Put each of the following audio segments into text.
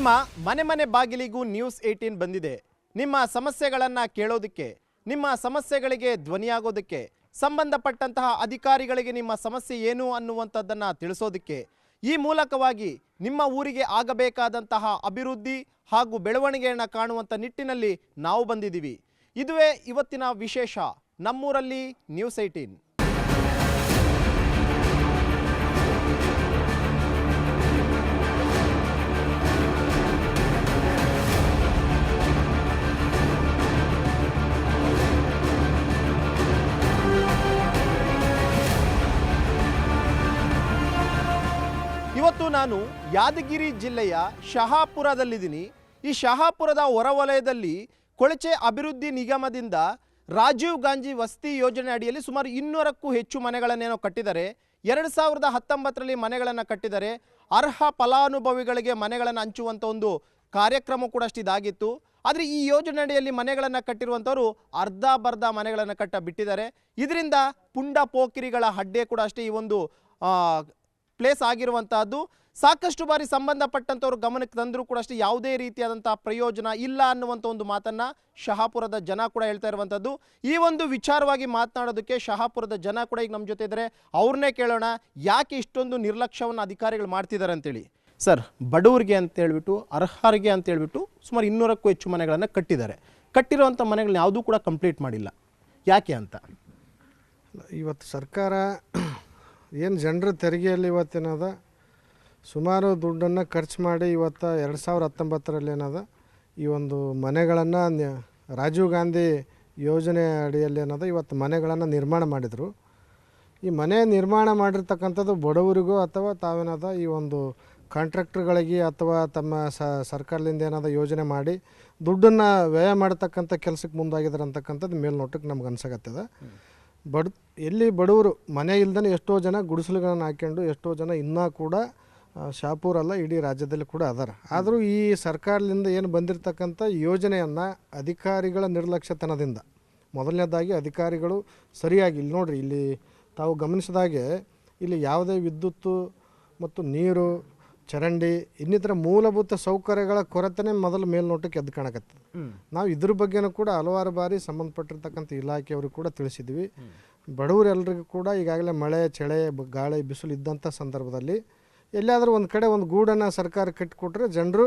ನಿಮ್ಮ ಮನೆ ಮನೆ ಬಾಗಿಲಿಗೂ ನ್ಯೂಸ್ ಏಯ್ಟೀನ್ ಬಂದಿದೆ. ನಿಮ್ಮ ಸಮಸ್ಯೆಗಳನ್ನು ಕೇಳೋದಕ್ಕೆ, ನಿಮ್ಮ ಸಮಸ್ಯೆಗಳಿಗೆ ಧ್ವನಿಯಾಗೋದಕ್ಕೆ, ಸಂಬಂಧಪಟ್ಟಂತಹ ಅಧಿಕಾರಿಗಳಿಗೆ ನಿಮ್ಮ ಸಮಸ್ಯೆ ಏನು ಅನ್ನುವಂಥದ್ದನ್ನು ತಿಳಿಸೋದಕ್ಕೆ, ಈ ಮೂಲಕವಾಗಿ ನಿಮ್ಮ ಊರಿಗೆ ಆಗಬೇಕಾದಂತಹ ಅಭಿವೃದ್ಧಿ ಹಾಗೂ ಬೆಳವಣಿಗೆಯನ್ನು ಕಾಣುವಂಥ ನಿಟ್ಟಿನಲ್ಲಿ ನಾವು ಬಂದಿದ್ದೀವಿ. ಇದುವೇ ಇವತ್ತಿನ ವಿಶೇಷ ನಮ್ಮೂರಲ್ಲಿ ನ್ಯೂಸ್ ಏಯ್ಟೀನ್ ನಾನು ಯಾದಗಿರಿ ಜಿಲ್ಲೆಯ ಶಹಾಪುರದಲ್ಲಿದ್ದೀನಿ. ಈ ಶಹಾಪುರದ ಹೊರವಲಯದಲ್ಲಿ ಕೊಳಚೆ ಅಭಿವೃದ್ಧಿ ನಿಗಮದಿಂದ ರಾಜೀವ್ ಗಾಂಧಿ ವಸತಿ ಯೋಜನೆ ಅಡಿಯಲ್ಲಿ ಸುಮಾರು ಇನ್ನೂರಕ್ಕೂ ಹೆಚ್ಚು ಮನೆಗಳನ್ನೇನೋ ಕಟ್ಟಿದ್ದಾರೆ. ಎರಡು ಸಾವಿರದ ಹತ್ತೊಂಬತ್ತರಲ್ಲಿ ಮನೆಗಳನ್ನು ಕಟ್ಟಿದ್ದಾರೆ. ಅರ್ಹ ಫಲಾನುಭವಿಗಳಿಗೆ ಮನೆಗಳನ್ನು ಹಂಚುವಂಥ ಒಂದು ಕಾರ್ಯಕ್ರಮ ಕೂಡ ಅಷ್ಟಿದಾಗಿತ್ತು ಆದರೆ ಈ ಯೋಜನೆ ಅಡಿಯಲ್ಲಿ ಮನೆಗಳನ್ನು ಕಟ್ಟಿರುವಂಥವರು ಅರ್ಧ ಬರ್ಧ ಮನೆಗಳನ್ನು ಕಟ್ಟ ಬಿಟ್ಟಿದ್ದಾರೆ. ಇದರಿಂದ ಪುಂಡ ಪೋಕಿರಿಗಳ ಅಡ್ಡೆ ಕೂಡ ಅಷ್ಟೇ ಈ ಒಂದು ಪ್ಲೇಸ್ ಆಗಿರುವಂತಹದ್ದು. ಸಾಕಷ್ಟು ಬಾರಿ ಸಂಬಂಧಪಟ್ಟಂಥವ್ರು ಗಮನಕ್ಕೆ ತಂದರೂ ಕೂಡ ಅಷ್ಟೇ ಯಾವುದೇ ರೀತಿಯಾದಂಥ ಪ್ರಯೋಜನ ಇಲ್ಲ ಅನ್ನುವಂಥ ಒಂದು ಮಾತನ್ನ ಶಹಾಪುರದ ಜನ ಕೂಡ ಹೇಳ್ತಾ ಇರುವಂಥದ್ದು ಈ ಒಂದು ವಿಚಾರವಾಗಿ ಮಾತನಾಡೋದಕ್ಕೆ ಶಹಾಪುರದ ಜನ ಕೂಡ ಈಗ ನಮ್ಮ ಜೊತೆ ಇದ್ದಾರೆ. ಅವ್ರನ್ನೇ ಕೇಳೋಣ, ಯಾಕೆ ಇಷ್ಟೊಂದು ನಿರ್ಲಕ್ಷ್ಯವನ್ನು ಅಧಿಕಾರಿಗಳು ಮಾಡ್ತಿದ್ದಾರೆ ಅಂತೇಳಿ. ಸರ್, ಬಡವರಿಗೆ ಅಂತ ಹೇಳ್ಬಿಟ್ಟು, ಅರ್ಹರಿಗೆ ಅಂತ ಹೇಳ್ಬಿಟ್ಟು ಸುಮಾರು ಇನ್ನೂರಕ್ಕೂ ಹೆಚ್ಚು ಮನೆಗಳನ್ನು ಕಟ್ಟಿದ್ದಾರೆ. ಕಟ್ಟಿರುವಂಥ ಮನೆಗಳನ್ನ ಯಾವುದೂ ಕೂಡ ಕಂಪ್ಲೀಟ್ ಮಾಡಿಲ್ಲ. ಯಾಕೆ ಅಂತ? ಇವತ್ತು ಸರ್ಕಾರ ಏನು ಜನರ ತೆರಿಗೆಯಲ್ಲಿ ಇವತ್ತೇನದ? ಸುಮಾರು ದುಡ್ಡನ್ನು ಖರ್ಚು ಮಾಡಿ ಇವತ್ತು ಎರಡು ಸಾವಿರದ ಹತ್ತೊಂಬತ್ತರಲ್ಲಿ ಏನದ? ಈ ಒಂದು ಮನೆಗಳನ್ನು ರಾಜೀವ್ ಗಾಂಧಿ ಯೋಜನೆ ಅಡಿಯಲ್ಲಿ ಏನದ? ಇವತ್ತು ಮನೆಗಳನ್ನು ನಿರ್ಮಾಣ ಮಾಡಿದರು. ಈ ಮನೆ ನಿರ್ಮಾಣ ಮಾಡಿರ್ತಕ್ಕಂಥದ್ದು ಬಡವರಿಗೂ ಅಥವಾ ತಾವೇನದ? ಈ ಒಂದು ಕಾಂಟ್ರಾಕ್ಟ್ರ್ಗಳಿಗೆ ಅಥವಾ ತಮ್ಮ ಸ, ಸರ್ಕಾರದಿಂದ ಏನಾದ ಯೋಜನೆ ಮಾಡಿ ದುಡ್ಡನ್ನು ವ್ಯಯ ಮಾಡತಕ್ಕಂಥ ಕೆಲಸಕ್ಕೆ ಮುಂದಾಗಿದ್ದಾರೆ ಅಂತಕ್ಕಂಥದ್ದು ಮೇಲ್ನೋಟಕ್ಕೆ ನಮ್ಗೆ ಅನ್ಸಕತ್ತದ. ಬಡ ಎಲ್ಲಿ ಬಡವರು ಮನೆ ಇಲ್ದೇ ಎಷ್ಟೋ ಜನ ಗುಡಿಸಲುಗಳನ್ನು ಹಾಕ್ಕೊಂಡು ಎಷ್ಟೋ ಜನ ಇನ್ನೂ ಕೂಡ ಶಾಪೂರಲ್ಲ ಇಡೀ ರಾಜ್ಯದಲ್ಲಿ ಕೂಡ ಅದಾರ. ಆದರೂ ಈ ಸರ್ಕಾರದಿಂದ ಏನು ಬಂದಿರತಕ್ಕಂಥ ಯೋಜನೆಯನ್ನು ಅಧಿಕಾರಿಗಳ ನಿರ್ಲಕ್ಷ್ಯತನದಿಂದ, ಮೊದಲನೇದಾಗಿ ಅಧಿಕಾರಿಗಳು ಸರಿಯಾಗಿ ಇಲ್ಲಿ ನೋಡ್ರಿ, ಇಲ್ಲಿ ತಾವು ಗಮನಿಸಿದಾಗೆ ಇಲ್ಲಿ ಯಾವುದೇ ವಿದ್ಯುತ್ತು ಮತ್ತು ನೀರು ಚರಂಡಿ ಇನ್ನಿತರ ಮೂಲಭೂತ ಸೌಕರ್ಯಗಳ ಕೊರತೆನೇ ಮೊದಲು ಮೇಲ್ನೋಟಕ್ಕೆ ಎದ್ದು ಕಾಣಕತ್ತೆ ನಾವು ಇದ್ರ ಬಗ್ಗೆನೂ ಕೂಡ ಹಲವಾರು ಬಾರಿ ಸಂಬಂಧಪಟ್ಟಿರ್ತಕ್ಕಂಥ ಇಲಾಖೆಯವರು ಕೂಡ ತಿಳಿಸಿದ್ವಿ. ಬಡವರೆಲ್ಲರಿಗೂ ಕೂಡ ಈಗಾಗಲೇ ಮಳೆ ಚಳೆ ಗಾಳಿ ಬಿಸಿಲು ಇದ್ದಂಥ ಸಂದರ್ಭದಲ್ಲಿ ಎಲ್ಲಾದರೂ ಒಂದು ಕಡೆ ಒಂದು ಗೂಡನ್ನು ಸರ್ಕಾರ ಕಟ್ಟಿಕೊಟ್ರೆ ಜನರು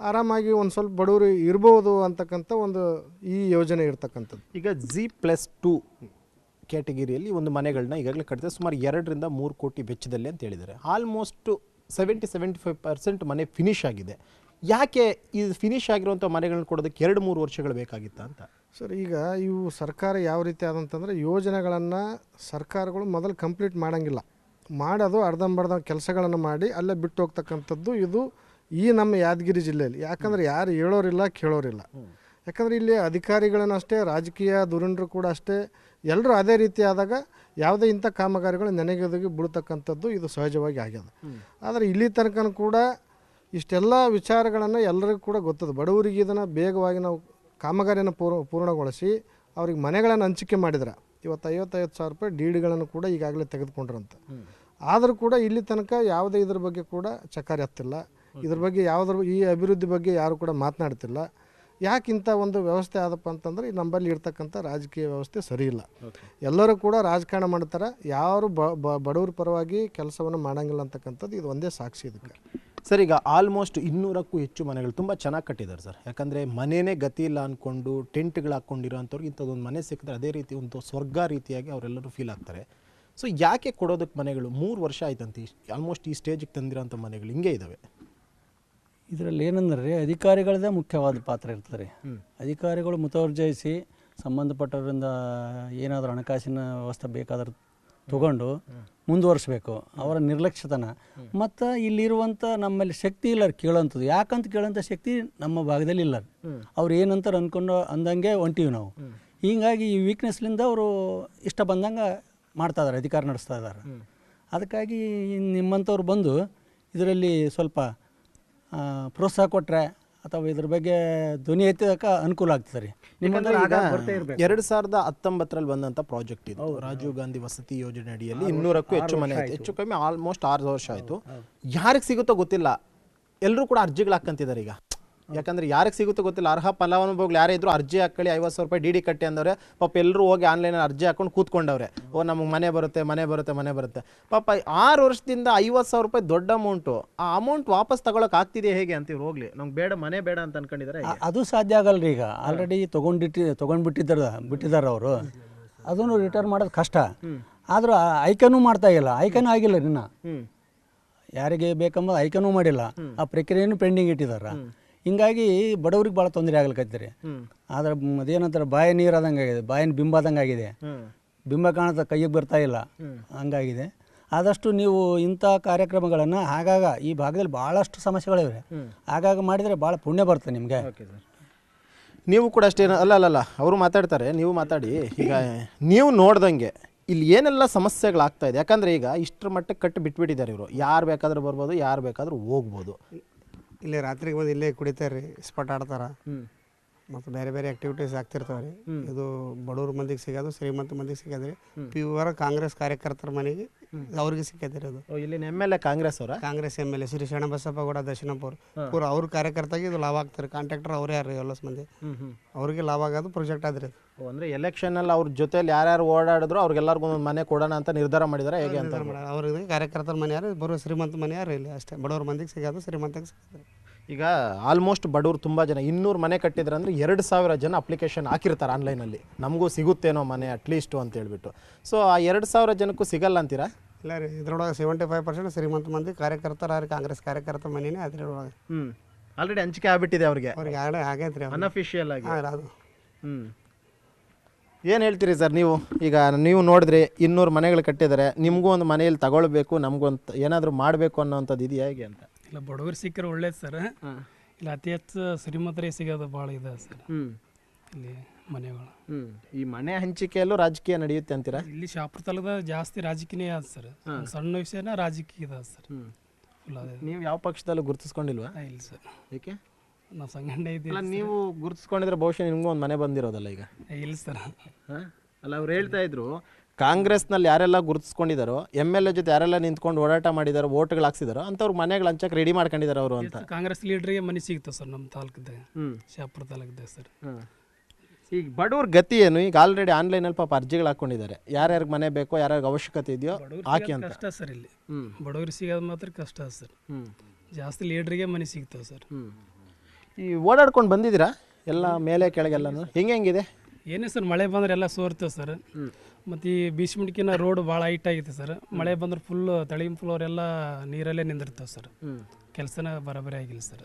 ಆರಾಮಾಗಿ ಒಂದು ಸ್ವಲ್ಪ ಬಡವರು ಇರ್ಬೋದು ಅಂತಕ್ಕಂಥ ಒಂದು ಈ ಯೋಜನೆ ಇರ್ತಕ್ಕಂಥದ್ದು. ಈಗ ಜಿ ಪ್ಲಸ್ ಟು ಕ್ಯಾಟಗಿರಿಯಲ್ಲಿ ಒಂದು ಮನೆಗಳನ್ನ ಈಗಾಗಲೇ ಕಟ್ಟಿದೆ ಸುಮಾರು ಎರಡರಿಂದ ಮೂರು ಕೋಟಿ ವೆಚ್ಚದಲ್ಲಿ ಅಂತ ಹೇಳಿದ್ದಾರೆ. Almost seventy seventy five percent ಮನೆ ಫಿನಿಶ್ ಆಗಿದೆ. ಯಾಕೆ ಈ ಫಿನಿಶ್ ಆಗಿರುವಂಥ ಮನೆಗಳನ್ನ ಕೊಡೋದಕ್ಕೆ ಎರಡು ಮೂರು ವರ್ಷಗಳು ಬೇಕಾಗಿತ್ತ ಅಂತ? ಸರ್ ಈಗ ಇವು ಸರ್ಕಾರ ಯಾವ ರೀತಿ ಆದಂತಂದ್ರೆ ಯೋಜನೆಗಳನ್ನು ಸರ್ಕಾರಗಳು ಮೊದಲು ಕಂಪ್ಲೀಟ್ ಮಾಡೋಂಗಿಲ್ಲ. ಮಾಡೋದು ಅರ್ಧಂಬರ್ಧ ಕೆಲಸಗಳನ್ನು ಮಾಡಿ ಅಲ್ಲೇ ಬಿಟ್ಟು ಹೋಗ್ತಕ್ಕಂಥದ್ದು ಇದು ಈ ನಮ್ಮ ಯಾದಗಿರಿ ಜಿಲ್ಲೆಯಲ್ಲಿ. ಯಾಕಂದ್ರೆ ಯಾರು ಹೇಳೋರಿಲ್ಲ ಕೇಳೋರಿಲ್ಲ. ಯಾಕಂದ್ರೆ ಇಲ್ಲಿ ಅಧಿಕಾರಿಗಳನ್ನಷ್ಟೇ ರಾಜಕೀಯ ಧುರೀಣರು ಕೂಡ ಅಷ್ಟೇ ಎಲ್ಲರೂ ಅದೇ ರೀತಿ ಆದಾಗ ಯಾವುದೇ ಇಂಥ ಕಾಮಗಾರಿಗಳು ನೆನೆಗೆದಗಿ ಬೀಳ್ತಕ್ಕಂಥದ್ದು ಇದು ಸಹಜವಾಗಿ ಆಗ್ಯದ. ಆದರೆ ಇಲ್ಲಿ ತನಕ ಕೂಡ ಇಷ್ಟೆಲ್ಲ ವಿಚಾರಗಳನ್ನು ಎಲ್ಲರಿಗೂ ಕೂಡ ಗೊತ್ತದ. ಬಡವರಿಗೆ ಇದನ್ನು ಬೇಗವಾಗಿ ನಾವು ಕಾಮಗಾರಿಯನ್ನು ಪೂರ್ಣ ಪೂರ್ಣಗೊಳಿಸಿ ಅವ್ರಿಗೆ ಮನೆಗಳನ್ನು ಹಂಚಿಕೆ ಮಾಡಿದ್ರೆ ಇವತ್ತು ಐವತ್ತೈವತ್ತು ಸಾವಿರ ರೂಪಾಯಿ ಡಿಡಿಗಳನ್ನು ಕೂಡ ಈಗಾಗಲೇ ತೆಗೆದುಕೊಂಡ್ರಂತ. ಆದರೂ ಕೂಡ ಇಲ್ಲಿ ತನಕ ಯಾವುದೇ ಇದ್ರ ಬಗ್ಗೆ ಕೂಡ ಚಕಾರಿ ಹತ್ತಿಲ್ಲ ಇದ್ರ ಬಗ್ಗೆ ಯಾವುದ್ರ ಈ ಅಭಿವೃದ್ಧಿ ಬಗ್ಗೆ ಯಾರು ಕೂಡ ಮಾತನಾಡ್ತಿಲ್ಲ. ಯಾಕೆ ಇಂಥ ಒಂದು ವ್ಯವಸ್ಥೆ ಆದಪ್ಪ ಅಂತಂದ್ರೆ ನಮ್ಮಲ್ಲಿ ಇರ್ತಕ್ಕಂಥ ರಾಜಕೀಯ ವ್ಯವಸ್ಥೆ ಸರಿ ಇಲ್ಲ. ಎಲ್ಲರೂ ಕೂಡ ರಾಜಕಾರಣ ಮಾಡ್ತಾರೆ. ಯಾರು ಬಡವ್ರ ಪರವಾಗಿ ಕೆಲಸವನ್ನು ಮಾಡಂಗಿಲ್ಲ ಅಂತಕ್ಕಂಥದ್ದು ಇದು ಒಂದೇ ಸಾಕ್ಷಿ ಇದಕ್ಕೆ. ಸರ್ ಈಗ ಆಲ್ಮೋಸ್ಟ್ ಇನ್ನೂರಕ್ಕೂ ಹೆಚ್ಚು ಮನೆಗಳು ತುಂಬ ಚೆನ್ನಾಗಿ ಕಟ್ಟಿದ್ದಾರೆ ಸರ್. ಯಾಕಂದರೆ ಮನೆಯೇ ಗತಿ ಇಲ್ಲ ಅಂದ್ಕೊಂಡು ಟೆಂಟ್ಗಳು ಹಾಕ್ಕೊಂಡಿರೋ ಅಂಥವ್ರಿಗೆ ಇಂಥದ್ದೊಂದು ಮನೆ ಸಿಕ್ಕಿದ್ರೆ ಅದೇ ರೀತಿ ಒಂದು ಸ್ವರ್ಗ ರೀತಿಯಾಗಿ ಅವರೆಲ್ಲರೂ ಫೀಲ್ ಆಗ್ತಾರೆ. ಸೊ ಯಾಕೆ ಕೊಡೋದಕ್ಕೆ ಮನೆಗಳು ಮೂರು ವರ್ಷ ಆಯ್ತಂತೆ? ಆಲ್ಮೋಸ್ಟ್ ಈ ಸ್ಟೇಜಿಗೆ ತಂದಿರೋಂಥ ಮನೆಗಳು ಹಿಂಗೆ ಇದ್ದಾವೆ. ಇದರಲ್ಲಿ ಏನಂದ್ರೆ ರೀ ಅಧಿಕಾರಿಗಳದೇ ಮುಖ್ಯವಾದ ಪಾತ್ರ ಇರ್ತದೆ. ರೀ ಅಧಿಕಾರಿಗಳು ಮುತವರ್ಜಯಿಸಿ ಸಂಬಂಧಪಟ್ಟವರಿಂದ ಏನಾದರೂ ಹಣಕಾಸಿನ ವ್ಯವಸ್ಥೆ ಬೇಕಾದ್ರೆ ತಗೊಂಡು ಮುಂದುವರಿಸಬೇಕು. ಅವರ ನಿರ್ಲಕ್ಷ್ಯತನ. ಮತ್ತು ಇಲ್ಲಿರುವಂಥ ನಮ್ಮಲ್ಲಿ ಶಕ್ತಿ ಇಲ್ಲ ಕೇಳೋಂಥದ್ದು. ಯಾಕಂತ ಕೇಳೋಂಥ ಶಕ್ತಿ ನಮ್ಮ ಭಾಗದಲ್ಲಿ ಇಲ್ಲ. ಅವ್ರು ಏನಂತಾರೆ ಅಂದ್ಕೊಂಡು ಅಂದಂಗೆ ಹೊಂಟೀವಿ ನಾವು. ಹೀಗಾಗಿ ಈ ವೀಕ್ನೆಸ್ಲಿಂದ ಅವರು ಇಷ್ಟ ಬಂದಂಗೆ ಮಾಡ್ತಾ ಇದ್ದಾರೆ ಅಧಿಕಾರ ನಡೆಸ್ತಾ ಇದ್ದಾರೆ ಅದಕ್ಕಾಗಿ ನಿಮ್ಮಂಥವ್ರು ಬಂದು ಇದರಲ್ಲಿ ಸ್ವಲ್ಪ ಪ್ರೋತ್ಸಾಹ ಕೊಟ್ಟರೆ ಅಥವಾ ಇದ್ರ ಬಗ್ಗೆ ಧ್ವನಿ ಎತ್ತಿದಕ್ಕೆ ಅನುಕೂಲ ಆಗ್ತದೆ ರೀ. ಇರ್ಬೇಕು. ಎರಡು ಸಾವಿರದ ಹತ್ತೊಂಬತ್ತರಲ್ಲಿ ಬಂದಂತ ಪ್ರಾಜೆಕ್ಟ್ ಇದು. ರಾಜೀವ್ ಗಾಂಧಿ ವಸತಿ ಯೋಜನೆ ಅಡಿಯಲ್ಲಿ ಇನ್ನೂರಕ್ಕೂ ಹೆಚ್ಚು ಮನೆ ಆಯ್ತು. ಹೆಚ್ಚು ಕಮ್ಮಿ ಆಲ್ಮೋಸ್ಟ್ ಆರು ವರ್ಷ ಆಯ್ತು. ಯಾರಿಗೆ ಸಿಗುತ್ತೋ ಗೊತ್ತಿಲ್ಲ. ಎಲ್ಲರೂ ಕೂಡ ಅರ್ಜಿಗಳು ಹಾಕಂತಿದ್ದಾರೆ ಈಗ. ಯಾಕಂದ್ರೆ ಯಾರಿಗೆ ಸಿಗುತ್ತೋ ಗೊತ್ತಿಲ್ಲ. ಅರ್ಹ ಫಲಾನುಭವಿಗಳು ಯಾರೇ ಇದ್ರು ಅರ್ಜಿ ಹಾಕೊಳ್ಳಿ ಐವತ್ತು ಸಾವಿರ ರೂಪಾಯಿ ಡಿ ಡಿ ಕಟ್ಟಿ ಅಂದವ್ರೆ ಪಾಪ ಎಲ್ಲರೂ ಹೋಗಿ ಆನ್ಲೈನಲ್ಲಿ ಅರ್ಜಿ ಹಾಕೊಂಡು ಕೂತ್ಕೊಂಡವ್ರೆ. ಓ ನಮಗೆ ಮನೆ ಬರುತ್ತೆ ಮನೆ ಬರುತ್ತೆ ಮನೆ ಬರುತ್ತೆ. ಪಾಪ ಆರು ವರ್ಷದಿಂದ ಐವತ್ತು ಸಾವಿರ ರೂಪಾಯಿ ದೊಡ್ಡ ಅಮೌಂಟು ಆ ಅಮೌಂಟ್ ವಾಪಸ್ ತಗೊಳಕ್ ಆಗ್ತಿದೆ ಹೇಗೆ ಅಂತೀವಿ ಹೋಗ್ಲಿ. ನಮ್ಗೆ ಬೇಡ ಮನೆ ಬೇಡ ಅಂತ ಅನ್ಕೊಂಡಿದ್ದಾರೆ ಅದು ಸಾಧ್ಯ ಆಗಲ್ರಿ ಈಗ. ಆಲ್ರೆಡಿ ತಗೊಂಡಿಟ್ಟಿ ತೊಗೊಂಡ್ಬಿಟ್ಟಿದ್ದಾರೆ ಬಿಟ್ಟಿದ್ದಾರೆ ಅವರು. ಅದನ್ನು ರಿಟರ್ನ್ ಮಾಡೋದು ಕಷ್ಟ. ಆದರೂ ಆಯ್ಕೆನೂ ಮಾಡ್ತಾ ಇಲ್ಲ. ಆಯ್ಕೆನೂ ಆಗಿಲ್ಲ ನಿನ್ನ. ಯಾರಿಗೆ ಬೇಕಂಬ ಆಯ್ಕೆನೂ ಮಾಡಿಲ್ಲ. ಆ ಪ್ರಕ್ರಿಯೆನೂ ಪೆಂಡಿಂಗ್ ಇಟ್ಟಿದ್ದಾರೆ ಹಿಂಗಾಗಿ ಬಡವ್ರಿಗೆ ಭಾಳ ತೊಂದರೆ ಆಗ್ಲಿಕ್ಕೆ ರೀ ಆದ್ರೆ ಅದೇನಂತಾರೆ ಬಾಯಿ ಆದಂಗೆ ಆಗಿದೆ ಬಾಯಿನ ಬಿಂಬ ಆದಂಗೆ ಆಗಿದೆ. ಬಿಂಬ ಕಾಣುತ್ತೆ ಕೈಗೆ ಬರ್ತಾ ಇಲ್ಲ. ಹಂಗಾಗಿದೆ. ಆದಷ್ಟು ನೀವು ಇಂಥ ಕಾರ್ಯಕ್ರಮಗಳನ್ನು ಆಗಾಗ ಈ ಭಾಗದಲ್ಲಿ ಭಾಳಷ್ಟು ಸಮಸ್ಯೆಗಳಿವೆ. ಆಗಾಗ ಮಾಡಿದರೆ ಭಾಳ ಪುಣ್ಯ ಬರ್ತದೆ ನಿಮಗೆ. Okay sir. ನೀವು ಕೂಡ ಅಷ್ಟೇ ಅಲ್ಲ ಅಲ್ಲ ಅಲ್ಲ ಅವರು ಮಾತಾಡ್ತಾರೆ ನೀವು ಮಾತಾಡಿ. ಈಗ ನೀವು ನೋಡ್ದಂಗೆ ಇಲ್ಲಿ ಏನೆಲ್ಲ ಸಮಸ್ಯೆಗಳಾಗ್ತಾ ಇದೆ? ಯಾಕಂದ್ರೆ ಈಗ ಇಷ್ಟರ ಮಟ್ಟಕ್ಕೆ ಕಟ್ಟಿ ಬಿಟ್ಬಿಟ್ಟಿದ್ದಾರೆ ಇವರು. ಯಾರು ಬೇಕಾದರೂ ಬರ್ಬೋದು ಯಾರು ಬೇಕಾದರೂ ಹೋಗ್ಬೋದು. ಇಲ್ಲಿ ರಾತ್ರಿಗೆ ಬಂದು ಇಲ್ಲೇ ಕುಡಿತಾರೆ ರೀ ಸ್ಪಾಟ್ ಆಡ್ತಾರ ಮತ್ತು ಬೇರೆ ಬೇರೆ ಆಕ್ಟಿವಿಟೀಸ್ ಆಗ್ತಿರ್ತಾವೆ ರೀ. ಇದು ಬಡವ್ರ ಮಂದಿಗೆ ಸಿಗೋದು ಶ್ರೀಮಂತ ಮಂದಿಗೆ ಸಿಗೋದು ರೀ. ಪ್ಯೂವರ್ ಕಾಂಗ್ರೆಸ್ ಕಾರ್ಯಕರ್ತರ ಮನೆಗೆ ಅವ್ರಿಗೆ ಸಿಕ್ಕೈತೆ ರೀ ಅದು. ಇಲ್ಲಿ ಎಂ ಎಲ್ ಎ ಕಾಂಗ್ರೆಸ್ ಅವರ? Congress M L A Shri Sharanabasappa Gouda Darshanapur. ಪೂರ ಅವ್ರ ಕಾರ್ಯಕರ್ತಾಗಿ ಇದು ಲಾಭ ಆಗ್ತಾರೆ ಕಾಂಟ್ರಾಕ್ಟರ್ ಅವರೇ ಯಾರು ಎಲ್ಲ ಮಂದಿ. ಅವ್ರಿಗೆ ಲಾಭ ಆಗೋದು ಪ್ರೊಜೆಕ್ಟ್ ಆದ್ರಿ ಅದು. ಅಂದ್ರೆ ಎಲೆಕ್ಷನ್ ಅಲ್ಲಿ ಅವ್ರ ಜೊತೆಲಿ ಯಾರ್ಯಾರು ಓಡಾಡಿದ್ರು ಅವ್ರಿಗೆಲ್ಲರಿಗೂ ಒಂದು ಮನೆ ಕೊಡೋಣ ಅಂತ ನಿರ್ಧಾರ ಮಾಡಿದಾರೆ? ಹೇಗೆ ಅಂತ? ಅವ್ರಿಗೆ ಕಾರ್ಯಕರ್ತರ ಮನೆ ಯಾರು ಬರೋ ಶ್ರೀಮಂತ ಮನೆ ಯಾರು ಇಲ್ಲಿ ಅಷ್ಟೇ. ಬಡವ್ರ ಮಂದಿಗೆ ಸಿಗೋದು ಶ್ರೀಮಂತಗೆ ಸಿಗೋದು ಈಗ ಆಲ್ಮೋಸ್ಟ್ ಬಡವರು ತುಂಬ ಜನ ಇನ್ನೂರು ಮನೆ ಕಟ್ಟಿದ್ರೆ ಅಂದ್ರೆ ಎರಡು ಸಾವಿರ ಜನ ಅಪ್ಲಿಕೇಶನ್ ಹಾಕಿರ್ತಾರೆ ಆನ್ಲೈನಲ್ಲಿ ನಮಗೂ ಸಿಗುತ್ತೇನೋ ಮನೆ ಅಟ್ಲೀಸ್ಟು ಅಂತ ಹೇಳ್ಬಿಟ್ಟು. ಸೊ ಆ ಎರಡು ಸಾವಿರ ಜನಕ್ಕೂ ಸಿಗಲ್ಲ ಅಂತೀರಾ? ಇಲ್ಲ ರೀ ಇದ್ರೊಳಗೆ ಸೆವೆಂಟಿ ಫೈವ್ ಪರ್ಸೆಂಟ್ ಶ್ರೀಮಂತ ಮಂದಿ ಕಾರ್ಯಕರ್ತರ ಅವ್ರಿಗೆ ಕಾಂಗ್ರೆಸ್ ಕಾರ್ಯಕರ್ತ ಮನೆನೇ ಅದ್ರೊಳಗೆ. ಹ್ಞೂ ಆಲ್ರೆಡಿ ಹಂಚಿಕೆ ಆಗ್ಬಿಟ್ಟಿದೆ ಅವ್ರಿಗೆ. ಅವ್ರಿಗೆ ಆಗಲೇ ಆಗೈತೆ ರೀ ಅನ್ಅಫಿಷಿಯಲ್ ಆಗಿ. ಅದು. ಹ್ಞೂ ಏನು ಹೇಳ್ತೀರಿ ಸರ್ ನೀವು? ಈಗ ನೀವು ನೋಡಿದ್ರಿ ಇನ್ನೂರು ಮನೆಗಳು ಕಟ್ಟಿದ್ದಾರೆ ನಿಮಗೂ ಒಂದು ಮನೆಯಲ್ಲಿ ತಗೊಳ್ಬೇಕು ನಮಗೂ ಅಂತ ಏನಾದರೂ ಮಾಡಬೇಕು ಅನ್ನೋವಂಥದ್ದು ಇದೆಯಾ ಹೇಗೆ ಅಂತ? ಇಲ್ಲ ಬಡವರು ಸಿಕ್ಕರೆ ಒಳ್ಳೇದು ಸರ್. ಇಲ್ಲ ಅತಿ ಹೆಚ್ಚು ಶ್ರೀಮಂತರಿಗೆ ಸಿಗೋದು ಭಾಳ ಇದೆ ಸರ್. ಇಲ್ಲಿ ಮನೆಗಳು. ಈ ಮನೆ ಹಂಚಿಕೆಯಲ್ಲೂ ರಾಜಕೀಯ ನಡೆಯುತ್ತೆ ಅಂತೀರಾ? ಇಲ್ಲಿ ಶಾಪುರ ತಾಲೂಕದ ಜಾಸ್ತಿ ರಾಜಕೀಯ ಅದ ಸರ್. ಸಣ್ಣ ವಿಷಯನ ರಾಜಕೀಯ ಇದೆ ಸರ್. ನೀವು ಯಾವ ಪಕ್ಷದಲ್ಲೂ ಗುರುತಿಸ್ಕೊಂಡಿಲ್ವಾ? ಇಲ್ಲ ಸರ್. ಏಕೆ? ನಾವು ಸಂಗಂಡ ಇದ್ದೀವಿ ನೀವು ಗುರುತಿಸ್ಕೊಂಡಿದ್ರೆ ಬಹುಶಃ ನಿಮಗೂ ಒಂದು ಮನೆ ಬಂದಿರೋದಲ್ಲ ಈಗ? ಇಲ್ಲ ಸರ್. ಹಾಂ? ಅಲ್ಲ ಅವ್ರು ಹೇಳ್ತಾ ಇದ್ರು ಕಾಂಗ್ರೆಸ್ನಲ್ಲಿ ಯಾರೆಲ್ಲ ಗುರುತಿಸ್ಕೊಂಡಿದ್ದಾರೋ ಎಂ ಎಲ್ ಎ ಜೊತೆ ಯಾರೆಲ್ಲ ನಿಂತ್ಕೊಂಡು ಓಡಾಟ ಮಾಡಿದಾರೋ ಓಟ್ಗಳು ಹಾಕ್ಸಿದಾರೋ ಅಂಥವ್ರು ಮನೆಗಳು ಹಂಚಕ್ಕೆ ರೆಡಿ ಮಾಡ್ಕೊಂಡಿದ್ದಾರೆ ಅವರು ಅಂತ. ಕಾಂಗ್ರೆಸ್ ಲೀಡ್ರಿಗೆ ಮನೆ ಸಿಗ್ತದೆ ಸರ್ ನಮ್ಮ ತಾಲೂಕದಾಗ ಶಾಪುರ ತಾಲೂಕದಾಗ ಸರ್. ಈಗ ಬಡವ್ರ ಗತಿ ಏನು? ಈಗ ಆಲ್ರೆಡಿ ಆನ್ಲೈನಲ್ಲಿ ಪಾಪ ಅರ್ಜಿಗಳು ಹಾಕೊಂಡಿದ್ದಾರೆ. ಯಾರ್ಯಾರಿಗೆ ಮನೆ ಬೇಕೋ ಯಾರ್ಯಾರಿಗೆ ಅವಶ್ಯಕತೆ ಇದೆಯೋ ಹಾಕಿ ಅಂತ. ಕಷ್ಟ ಸರ್ ಇಲ್ಲಿ. ಬಡವ್ರಿಗೆ ಸಿಗೋದು ಮಾತ್ರ ಕಷ್ಟ ಸರ್. ಜಾಸ್ತಿ ಲೀಡ್ರಿಗೆ ಮನೆ ಸಿಗ್ತವೆ ಸರ್. ಈ ಓಡಾಡ್ಕೊಂಡು ಬಂದಿದ್ದೀರಾ? ಎಲ್ಲ ಮೇಲೆ ಕೆಳಗೆಲ್ಲ ಹೆಂಗೆ ಹೆಂಗಿದೆ? ಏನೇ ಸರ್ ಮಳೆ ಬಂದ್ರೆ ಎಲ್ಲ ಸೋರ್ತೇವೆ ಸರ್. ಮತ್ತು ಈ ಬೀಸ್ಮಿಡ್ಕಿನ ರೋಡ್ ಭಾಳ ಹೈಟ್ ಆಗೈತೆ ಸರ್ ಮಳೆ ಬಂದ್ರೆ ಫುಲ್ ತಳಿಗಿನ ಫ್ಲೋರ್ ಅವರೆಲ್ಲ ನೀರಲ್ಲೇ ನಿಂದಿರ್ತವೆ ಸರ್ ಕೆಲಸನ ಬರೋಬ್ಬರಿ ಆಗಿಲ್ಲ ಸರ್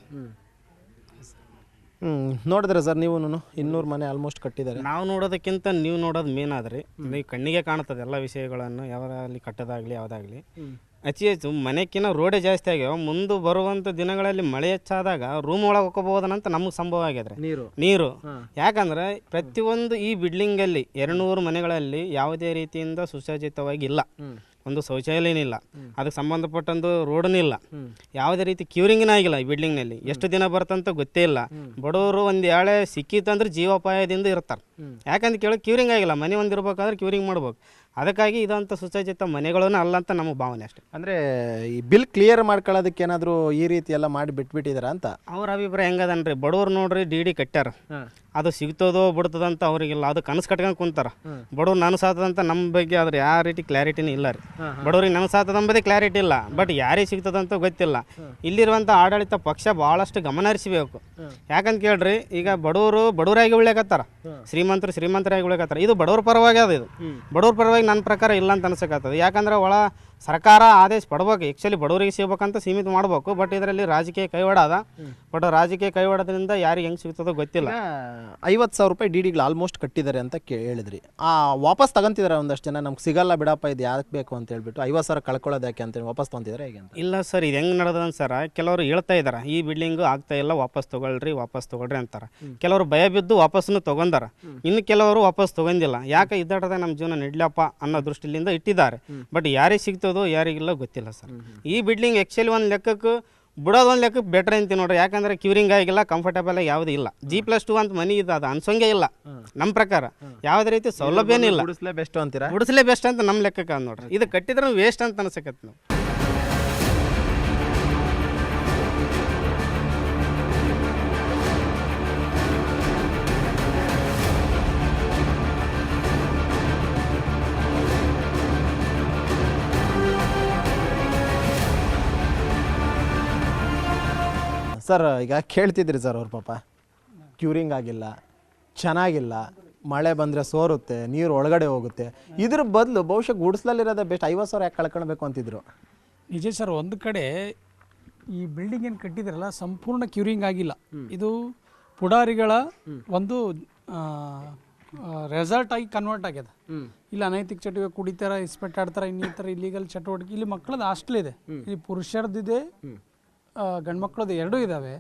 ಹ್ಞೂ ನೋಡಿದ್ರೆ ಸರ್ ನೀವು ಇನ್ನೂರು ಮನೆ ಆಲ್ಮೋಸ್ಟ್ ಕಟ್ಟಿದ್ದಾರೆ. ನಾವು ನೋಡೋದಕ್ಕಿಂತ ನೀವು ನೋಡೋದು ಮೇನ್ ಆದ್ರಿ ನೀವು ಕಣ್ಣಿಗೆ ಕಾಣುತ್ತದೆ ಎಲ್ಲ ವಿಷಯಗಳನ್ನು ಯಾವಾಗಲಿ ಕಟ್ಟೋದಾಗಲಿ ಯಾವುದಾಗಲಿ. ಅತಿ ಹೆಚ್ಚು ಮನೆಕಿನ ರೋಡೇ ಜಾಸ್ತಿ ಆಗ್ಯಾವ. ಮುಂದೆ ಬರುವಂತ ದಿನಗಳಲ್ಲಿ ಮಳೆ ಹೆಚ್ಚಾದಾಗ ರೂಮ್ ಒಳಗೆ ಹೋಗ್ಬೋದನಂತ ನಮಗೆ ಸಂಭವ ಆಗ್ಯದ್ರಿ. ನೀರು. ನೀರು. ಯಾಕಂದ್ರೆ ಪ್ರತಿಯೊಂದು ಈ ಬಿಲ್ಡಿಂಗಲ್ಲಿ ಎರಡುನೂರು ಮನೆಗಳಲ್ಲಿ ಯಾವುದೇ ರೀತಿಯಿಂದ ಸುಸಜ್ಜಿತವಾಗಿ ಇಲ್ಲ ಒಂದು ಶೌಚಾಲಯನಿಲ್ಲ. ಅದಕ್ಕೆ ಸಂಬಂಧಪಟ್ಟಂದು ಇಲ್ಲ ಯಾವುದೇ ರೀತಿ ಕ್ಯೂರಿಂಗ್ನ ಆಗಿಲ್ಲ ಈ ಬಿಲ್ಡಿಂಗ್ನಲ್ಲಿ ಎಷ್ಟು ದಿನ ಬರ್ತಂತ ಗೊತ್ತೇ ಇಲ್ಲ. ಬಡವರು ಒಂದು ಎಳೆ ಸಿಕ್ಕಿತ್ತಂದ್ರೆ ಜೀವೋಪಾಯದಿಂದ ಇರ್ತಾರೆ. ಯಾಕಂತ ಕೇಳಿ ಕ್ಯೂರಿಂಗ್ ಆಗಿಲ್ಲ. ಮನೆ ಒಂದು ಇರ್ಬೇಕಾದ್ರೆ ಕ್ಯೂರಿಂಗ್ ಮಾಡ್ಬೇಕು. ಅದಕ್ಕಾಗಿ ಇದಂಥ ಸುಸಜ್ಜಿತ ಮನೆಗಳನ್ನು ಅಲ್ಲ ಅಂತ ನಮಗೆ ಭಾವನೆ ಅಷ್ಟೇ. ಅಂದರೆ ಈ ಬಿಲ್ ಕ್ಲಿಯರ್ ಮಾಡ್ಕೊಳ್ಳೋದಕ್ಕೆ ಏನಾದರೂ ಈ ರೀತಿ ಎಲ್ಲ ಮಾಡಿ ಬಿಟ್ಬಿಟ್ಟಿದಾರ ಅಂತ? ಅವ್ರ ಅಭಿಪ್ರಾಯ ಹೆಂಗದನ್ರಿ? ಬಡವ್ರು ನೋಡ್ರಿ ಡಿ ಡಿ ಕಟ್ಟಾರ ಅದು ಸಿಗ್ತದೋ ಬಿಡ್ತದಂತ ಅಂತ ಅವ್ರಿಗಿಲ್ಲ. ಅದು ಕನಸು ಕಟ್ಕೊಂಡು ಕುಂತಾರ. ಬಡವ್ರು ನಾನು ಸಾತದಂತ ನಮ್ಮ ಬಗ್ಗೆ ಆದ್ರೆ ಯಾವ ರೀತಿ ಕ್ಲಾರಿಟಿನೂ ಇಲ್ಲ ರೀ. ಬಡವ್ರಿಗೆ ನಾನು ಸಾತದ ಅಂಬದೇ ಕ್ಲಾರಿಟಿ ಇಲ್ಲ. ಬಟ್ ಯಾರಿಗೆ ಸಿಗ್ತದಂತ ಗೊತ್ತಿಲ್ಲ. ಇಲ್ಲಿರುವಂಥ ಆಡಳಿತ ಪಕ್ಷ ಭಾಳಷ್ಟು ಗಮನ ಹರಿಸಬೇಕು. ಯಾಕಂತ ಕೇಳ್ರಿ ಈಗ ಬಡವರು ಬಡವರಾಗಿ ಉಳಿಯಕತ್ತಾರ. ಶ್ರೀಮಂತರು ಶ್ರೀಮಂತರಾಗಿ ಉಳಿಯಕತ್ತಾರ. ಇದು ಬಡವ್ರ ಪರವಾಗಿ ಅದ ಇದು. ಬಡವ್ರ ಪರವಾಗಿ ನನ್ನ ಪ್ರಕಾರ ಇಲ್ಲ ಅಂತ ಅನ್ಸಕತ್ತದ ಯಾಕಂದ್ರೆ ಒಳ ಸರ್ಕಾರ ಆದೇಶ ಪಡ್ಬೇಕು ಆ್ಯಕ್ಚುಲಿ ಬಡವರಿಗೆ ಸಿಗಬೇಕಂತ ಸೀಮಿತ ಮಾಡ್ಬೇಕು ಬಟ್ ಇದರಲ್ಲಿ ರಾಜಕೀಯ ಕೈವಾಡ ಅದ. ಬಟ್ ರಾಜಕೀಯ ಕೈವಾಡದಿಂದ ಯಾರಿಗೆ ಹೆಂಗೆ ಸಿಗ್ತದೋ ಗೊತ್ತಿಲ್ಲ. ಐವತ್ತು ಸಾವಿರ ರೂಪಾಯಿ ಡಿ ಡಿಗಳು ಆಲ್ಮೋಸ್ಟ್ ಕಟ್ಟಿದ್ದಾರೆ ಅಂತ ಕೇ ಹೇಳಿದ್ರಿ. ಆ ವಾಪಸ್ ತಗೊಂತಿದ್ದಾರೆ ಒಂದಷ್ಟು ಜನ ನಮ್ಗೆ ಸಿಗಲ್ಲ ಬಿಡಪ್ಪ ಇದು ಯಾಕೆ ಬೇಕು ಅಂತ ಹೇಳ್ಬಿಟ್ಟು ಐವತ್ತು ಸಾವಿರ ಕಳ್ಕೊಳ್ಳೋದು ಯಾಕೆ ಅಂತೇಳಿ ವಾಪಸ್ ತೊಗೊಂತಿದ್ದಾರೆ ಹೇಗೆ ಅಂತ. ಇಲ್ಲ ಸರ್ ಇದು ಹೆಂಗೆ ನಡೆದ ಸರ್ ಕೆಲವರು ಹೇಳ್ತಾ ಇದ್ದಾರೆ ಈ ಬಿಲ್ಡಿಂಗ್ ಆಗ್ತಾ ಇಲ್ಲ ವಾಪಸ್ ತಗೊಳ್ರಿ ವಾಪಸ್ ತಗೊಳ್ರಿ ಅಂತಾರೆ. ಕೆಲವರು ಭಯ ಬಿದ್ದು ವಾಪಸ್ನು ತಗೊಂಡಾರ. ಇನ್ನು ಕೆಲವರು ವಾಪಸ್ ತಗೊಂಡಿಲ್ಲ. ಯಾಕೆ ಇದ್ದಾಟದ ನಮ್ಮ ಜೀವನ ನೆಡ್ಲಪ್ಪ ಅನ್ನೋ ದೃಷ್ಟಿಯಿಂದ ಇಟ್ಟಿದ್ದಾರೆ. ಬಟ್ ಯಾರಿಗೆ ಸಿಗ್ತದೋ ಯಾರಿಗಿಲ್ಲ ಗೊತ್ತಿಲ್ಲ ಸರ್. ಈ ಬಿಲ್ಡಿಂಗ್ ಆ್ಯಕ್ಚುಲಿ ಒಂದು ಲೆಕ್ಕಕ್ಕೆ ಬಿಡೋದು ಒಂದು ಲೆಕ್ಕಕ್ಕೆ ಬೆಟ್ರ್ ಅಂತೀವಿ ನೋಡ್ರಿ. ಯಾಕಂದ್ರೆ ಕ್ಯೂರಿಂಗ್ ಆಗಿಲ್ಲ ಕಂಫರ್ಟಬಲ್ ಆಗಿ ಯಾವುದೂ ಇಲ್ಲ. ಜಿ ಪ್ಲಸ್ ಟು ಅಂತ ಮನಿ ಇದೆ ಅದು ಅನ್ಸೋಂಗೆ ಇಲ್ಲ. ನಮ್ಮ ಪ್ರಕಾರ. ಯಾವುದೇ ರೀತಿ ಸೌಲಭ್ಯನೇ ಇಲ್ಲ. ಬೆಸ್ಟ್ ಅಂತೀರಾ? ಬಿಡಿಸಲೇ ಬೆಸ್ಟ್ ಅಂತ ನಮ್ಮ ಲೆಕ್ಕಕ್ಕೆ ನೋಡ್ರಿ. ಇದು ಕಟ್ಟಿದ್ರೆ ವೇಸ್ಟ್ ಅಂತ ಅನ್ಸಕತ್ತೆ ನಾವು. ಸರ್ ಈಗ ಕೇಳ್ತಿದ್ರಿ ಸರ್ ಅವ್ರ ಪಾಪ. ಕ್ಯೂರಿಂಗ್ ಆಗಿಲ್ಲ ಚೆನ್ನಾಗಿಲ್ಲ ಮಳೆ ಬಂದರೆ ಸೋರುತ್ತೆ ನೀರು ಒಳಗಡೆ ಹೋಗುತ್ತೆ. ಇದ್ರ ಬದಲು ಬಹುಶಃ ಗುಡಿಸ್ಲಲ್ಲಿರೋದೇ ಬೆಸ್ಟ್ ಐವತ್ತು ಸಾವಿರ ಯಾಕೆ ಕಳ್ಕೊಳ್ಬೇಕು ಅಂತಿದ್ರು? ನಿಜ ಸರ್ ಒಂದು ಕಡೆ ಈ ಬಿಲ್ಡಿಂಗ್ ಏನು ಕಟ್ಟಿದ್ರಲ್ಲ ಸಂಪೂರ್ಣ ಕ್ಯೂರಿಂಗ್ ಆಗಿಲ್ಲ. ಇದು ಪುಡಾರಿಗಳ ಒಂದು ರೆಸಾರ್ಟ್ ಆಗಿ ಕನ್ವರ್ಟ್ ಆಗ್ಯದ. ಇಲ್ಲಿ ಅನೈತಿಕ ಚಟುವಟಿಕೆ ಕುಡಿತಾರ ಇಸ್ಪೆಟ್ ಆಡ್ತಾರ ಇನ್ನಿತರ ಇಲ್ಲಿಗಲ್ ಚಟುವಟಿಕೆ ಇಲ್ಲಿ ಮಕ್ಕಳದ್ದು ಹಾಸ್ಟೆಲ್ ಇದೆ. ಇಲ್ಲಿ ಪುರುಷರದಿದೆ ಗಂಡು ಮಕ್ಕಳದ್ದು ಎರಡೂ ಇದ್ದಾವೆ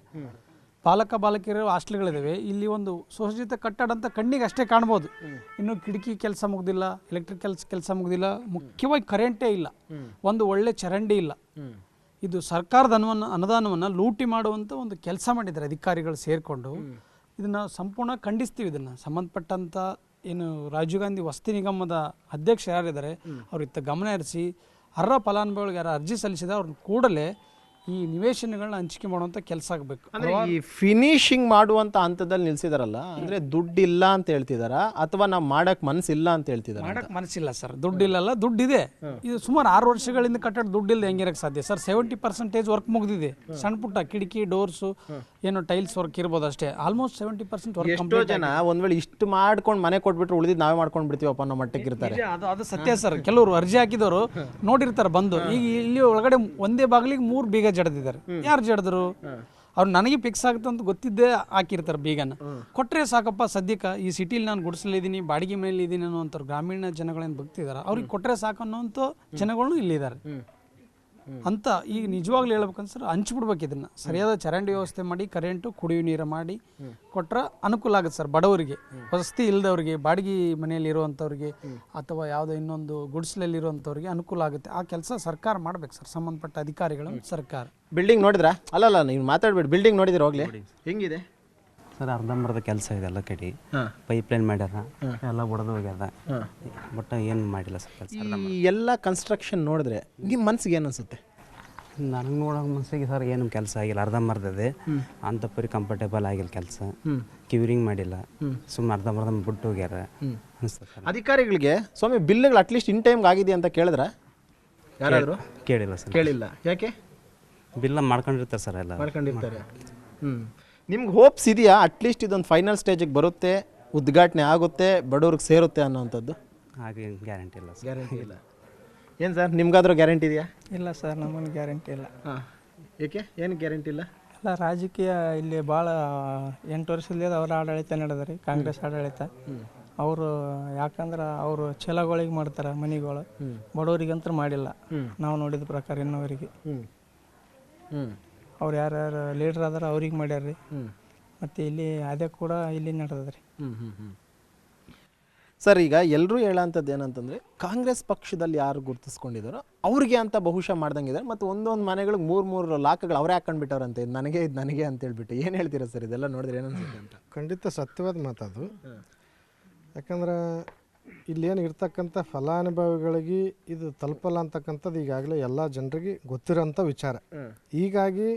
ಬಾಲಕ ಬಾಲಕಿಯರು ಹಾಸ್ಟೆಲ್ಗಳಿದ್ದಾವೆ ಇಲ್ಲಿ ಒಂದು ಸುಸಜ್ಜಿತ ಕಟ್ಟಡ ಅಂತ ಕಣ್ಣಿಗೆ ಅಷ್ಟೇ ಕಾಣ್ಬೋದು. ಇನ್ನು ಕಿಟಕಿ ಕೆಲಸ ಮುಗ್ದಿಲ್ಲ ಎಲೆಕ್ಟ್ರಿಕ್ ಕೆಲಸ ಕೆಲಸ ಮುಗ್ದಿಲ್ಲ ಮುಖ್ಯವಾಗಿ ಕರೆಂಟೇ ಇಲ್ಲ. ಒಂದು ಒಳ್ಳೆ ಚರಂಡಿ ಇಲ್ಲ. ಇದು ಸರ್ಕಾರದ ಅನುವನ್ನ ಅನುದಾನವನ್ನು ಲೂಟಿ ಮಾಡುವಂಥ ಒಂದು ಕೆಲಸ ಮಾಡಿದ್ದಾರೆ ಅಧಿಕಾರಿಗಳು ಸೇರಿಕೊಂಡು. ಇದನ್ನು ಸಂಪೂರ್ಣ ಖಂಡಿಸ್ತೀವಿ ಇದನ್ನು. ಸಂಬಂಧಪಟ್ಟಂಥ ಏನು ರಾಜೀವ್ ಗಾಂಧಿ ವಸತಿ ನಿಗಮದ ಅಧ್ಯಕ್ಷ ಯಾರಿದ್ದಾರೆ ಅವ್ರ ಇತ್ತ ಗಮನ ಹರಿಸಿ ಅರ್ಹ ಫಲಾನುಭವಿಗಳಿಗೆ ಯಾರು ಅರ್ಜಿ ಸಲ್ಲಿಸಿದ ಅವ್ರನ್ನ ಕೂಡಲೇ ಈ ನಿವೇಶನಗಳನ್ನ ಹಂಚಿಕೆ ಮಾಡುವಂಥ ಕೆಲಸ ಆಗಬೇಕು. ಅಂದ್ರೆ ಈ ಫಿನಿಶಿಂಗ್ ಮಾಡುವಂತ ಹಂತದಲ್ಲಿ ನಿಲ್ಸಿದಾರಲ್ಲ ಅಂದ್ರೆ ದುಡ್ಡಿಲ್ಲ ಅಂತ ಹೇಳ್ತಿದಾರ? ಅಥವಾ ನಾವು ಮಾಡಕ್ ಮನ್ಸಿಲ್ಲ ಅಂತ ಹೇಳ್ತಿದಾರ ಮಾಡಕ್ ಮನಸ್ಸಿಲ್ಲ ಸರ್ ದುಡ್ಡಿಲ್ಲಲ್ಲ ದುಡ್ಡಿದೆ. ಇದು ಸುಮಾರು ಆರು ವರ್ಷಗಳಿಂದ ಕಟ್ಟಡ ದುಡ್ಡಿಲ್ಲದೆ ಹೆಂಗಿರಕ್ಕೆ ಸಾಧ್ಯ? ಸರ್ ಸೆವೆಂಟಿ ಪರ್ಸೆಂಟೇಜ್ ವರ್ಕ್ ಮುಗಿದಿದೆ. ಸಣ್ಣ ಪುಟ್ಟ ಕಿಟಕಿ ಡೋರ್ಸು ಏನು ಟೈಲ್ಸ್ ವರ್ಕ್ ಇರ್ಬೋದು ಅಷ್ಟೇ. ಆಲ್ಮೋಸ್ಟ್ ಸೆವೆಂಟಿ ಪರ್ಸೆಂಟ್ ವರ್ಕ್ ಎಷ್ಟೋ ಜನ ಒಂದ್ ವೇಳೆ ಇಷ್ಟು ಮಾಡ್ಕೊಂಡು ಮನೆ ಕೊಟ್ಬಿಟ್ರೆ ಉಳಿದಿದ್ದು ನಾವೇ ಮಾಡ್ಕೊಂಡು ಬಿಡ್ತೀವಪ್ಪ ಅನ್ನೋ ಮಟ್ಟಕ್ಕೆ ಇರ್ತಾರೆ. ಅದು ಅದು ಸತ್ಯ ಸರ್. ಕೆಲವರು ಅರ್ಜಿ ಹಾಕಿದವರು ನೋಡಿರ್ತಾರೆ ಬಂದು. ಈಗ ಇಲ್ಲಿ ಒಳಗಡೆ ಒಂದೇ ಬಾಗಿಲಿಗೆ ಮೂರು ಬೀಗ ಜಡ್ದಿದ್ದಾರೆ. ಯಾರು ಜಡದ್ರು? ಅವ್ರು ನನಗೆ ಫಿಕ್ಸ್ ಆಗುತ್ತೆ ಅಂತ ಗೊತ್ತಿದ್ದೇ ಹಾಕಿರ್ತಾರೆ ಬೀಗನ. ಕೊಟ್ಟರೆ ಸಾಕಪ್ಪ ಸದ್ಯಕ್ಕೆ ಈ ಸಿಟಿಲಿ ನಾನು ಗುಡಿಸಲಿದ್ದೀನಿ ಬಾಡಿಗೆ ಮೇಲೆ ಇದ್ದೀನಿ ಅನ್ನೋ ಗ್ರಾಮೀಣ ಜನಗಳೇನು ಬಗ್ತಿದ್ದಾರೆ ಅವ್ರಿಗೆ ಕೊಟ್ಟರೆ ಸಾಕು ಅನ್ನೋಂಥ ಜನಗಳು ಇಲ್ಲಿದ್ದಾರೆ. ಅಂತ ಈಗ ನಿಜವಾಗ್ಲೂ ಹೇಳ್ಬೇಕಂದ್ರೆ ಸರ್ ಹಂಚ್ಬಿಡ್ಬೇಕು ಇದನ್ನ. ಸರಿಯಾದ ಚರಂಡಿ ವ್ಯವಸ್ಥೆ ಮಾಡಿ ಕರೆಂಟು ಕುಡಿಯುವ ನೀರು ಮಾಡಿ ಕೊಟ್ರೆ ಅನುಕೂಲ ಆಗುತ್ತೆ ಸರ್ ಬಡವರಿಗೆ. ವಸತಿ ಇಲ್ಲದವ್ರಿಗೆ ಬಾಡಿಗೆ ಮನೆಯಲ್ಲಿ ಇರುವಂಥವ್ರಿಗೆ ಅಥವಾ ಯಾವುದೋ ಇನ್ನೊಂದು ಗುಡ್ಸ್ಲಲ್ಲಿ ಇರುವಂಥವ್ರಿಗೆ ಅನುಕೂಲ ಆಗುತ್ತೆ. ಆ ಕೆಲಸ ಸರ್ಕಾರ ಮಾಡ್ಬೇಕು ಸರ್ ಸಂಬಂಧಪಟ್ಟ ಅಧಿಕಾರಿಗಳು ಸರ್ಕಾರ. ಬಿಲ್ಡಿಂಗ್ ನೋಡಿದ್ರಾ? ಅಲ್ಲ ನೀವು ಮಾತಾಡ್ಬೇಡಿ. ಬಿಲ್ಡಿಂಗ್ ನೋಡಿದ್ರೆ ಹೋಗ್ಲಿ? ಹೆಂಗಿದೆ? ಸರ್ ಅರ್ಧಂಬರ್ಧ ಕೆಲಸ ಇದೆ ಎಲ್ಲ ಕಡೆ. ಪೈಪ್ ಲೈನ್ ಮಾಡ್ಯಾರ ಎಲ್ಲ ಬಡದು ಹೋಗ್ಯದ ಬಟ್ ಏನು ಮಾಡಿಲ್ಲ ಸರ್ ಕೆಲಸ. ಈ ಎಲ್ಲ ಕನ್ಸ್ಟ್ರಕ್ಷನ್ ನೋಡಿದ್ರೆ ನಿಮ್ಮ ಮನ್ಸಿಗೆ ಏನು ಅನ್ಸುತ್ತೆ? ನನಗೆ ನೋಡೋ ಮನಸ್ಸಿಗೆ ಸರ್ ಏನು ಕೆಲಸ ಆಗಿಲ್ಲ. ಅರ್ಧಂಬರ್ಧ ಇದೆ ಅಂತ ಪರಿ ಕಂಫರ್ಟೇಬಲ್ ಆಗಿಲ್ಲ ಕೆಲಸ. ಕ್ಯೂರಿಂಗ್ ಮಾಡಿಲ್ಲ. ಸುಮ್ಮನೆ ಅರ್ಧಂಬರ್ಧ ಬಿಟ್ಟು ಹೋಗ್ಯಾರ. ಅಧಿಕಾರಿಗಳಿಗೆ ಸ್ವಾಮಿ ಬಿಲ್ಗಳು ಅಟ್ಲೀಸ್ಟ್ ಇನ್ ಟೈಮ್ಗೆ ಆಗಿದೆ ಅಂತ ಕೇಳಿದ್ರೆ? ಯಾರಾದರೂ? ಕೇಳಿಲ್ಲ ಸರ್. ಕೇಳಿಲ್ಲ. ಯಾಕೆ? ಬಿಲ್ಲ ಮಾಡ್ಕೊಂಡಿರ್ತಾರೆ ಸರ್ ಎಲ್ಲ. ಮಾಡ್ಕೊಂಡಿರ್ತಾರೆ. ಹ್ಞೂ ನಿಮ್ಗೆ ಹೋಪ್ಸ್ ಇದೆಯಾ? ಅಟ್ಲೀಸ್ಟ್ ಇದೊಂದು ಫೈನಲ್ ಸ್ಟೇಜಿಗೆ ಬರುತ್ತೆ ಉದ್ಘಾಟನೆ ಆಗುತ್ತೆ ಬಡವ್ರಿಗೆ ಸೇರುತ್ತೆ ಅನ್ನೋವಂಥದ್ದು? ಹಾಗೆ ಗ್ಯಾರಂಟಿ ಇಲ್ಲ ಸರ್ ಗ್ಯಾರಂಟಿ ಇಲ್ಲ. ಏನು ಸರ್ ನಿಮ್ಗಾದ್ರೂ ಗ್ಯಾರಂಟಿ ಇದೆಯಾ? ಇಲ್ಲ ಸರ್ ನಮಗೆ ಗ್ಯಾರಂಟಿ ಇಲ್ಲ. ಹಾಂ. ಏಕೆ? ಏನು ಗ್ಯಾರಂಟಿ ಇಲ್ಲ? ಎಲ್ಲ ರಾಜಕೀಯ ಇಲ್ಲಿ ಭಾಳ ಎಂಟು ವರ್ಷದಿಂದ ಅವ್ರ ಆಡಳಿತ ನಡೆದ್ರಿ ಕಾಂಗ್ರೆಸ್ ಆಡಳಿತ. ಅವರು ಯಾಕಂದ್ರೆ ಅವರು ಚಲಗಳಿಗೆ ಮಾಡ್ತಾರೆ ಮನೆಗಳು. ಬಡವರಿಗಂತೂ ಮಾಡಿಲ್ಲ. ನಾವು ನೋಡಿದ ಪ್ರಕಾರ ಇನ್ನವರಿಗೆ. ಹ್ಞೂ ಹ್ಞೂ ಅವ್ರು ಯಾರ್ಯಾರು ಲೀಡ್ರ್ ಅದಾರ ಅವ್ರಿಗೆ ಮಾಡ್ಯಾರ್ರಿ. ಮತ್ತು ಇಲ್ಲಿ ಅದೇ ಕೂಡ ಇಲ್ಲಿ ನಡೆದದ ರೀ ಹ್ಞೂ ಹ್ಞೂ ಸರ್ ಈಗ ಎಲ್ಲರೂ ಹೇಳೋಂಥದ್ದು ಏನಂತಂದರೆ ಕಾಂಗ್ರೆಸ್ ಪಕ್ಷದಲ್ಲಿ ಯಾರು ಗುರುತಿಸ್ಕೊಂಡಿದ್ದಾರೋ ಅವ್ರಿಗೆ ಅಂತ ಬಹುಶಃ ಮಾಡ್ದಂಗಿದ್ದಾರೆ ಮತ್ತು ಒಂದೊಂದು ಮನೆಗಳಿಗೆ ಮೂರು ಮೂರು ಲಾಕ್ಗಳು ಅವರೇ ಹಾಕೊಂಡ್ಬಿಟ್ಟವ್ರಂತೆ ಇದು ನನಗೆ ಇದು ನನಗೆ ಅಂತ ಹೇಳ್ಬಿಟ್ಟು ಏನು ಹೇಳ್ತೀರಾ ಸರ್? ಇದೆಲ್ಲ ನೋಡಿದ್ರೆ ಏನನ್ಸುತ್ತೆ ಅಂತ. ಖಂಡಿತ ಸತ್ಯವಾದ ಮಾತದು ಯಾಕಂದ್ರೆ ಇಲ್ಲೇನು ಇರ್ತಕ್ಕಂಥ ಫಲಾನುಭವಿಗಳಿಗೆ ಇದು ತಲುಪಲ್ಲ ಅಂತಕ್ಕಂಥದ್ದು ಈಗಾಗಲೇ ಎಲ್ಲ ಜನರಿಗೆ ಗೊತ್ತಿರೋಂಥ ವಿಚಾರ. ಹೀಗಾಗಿ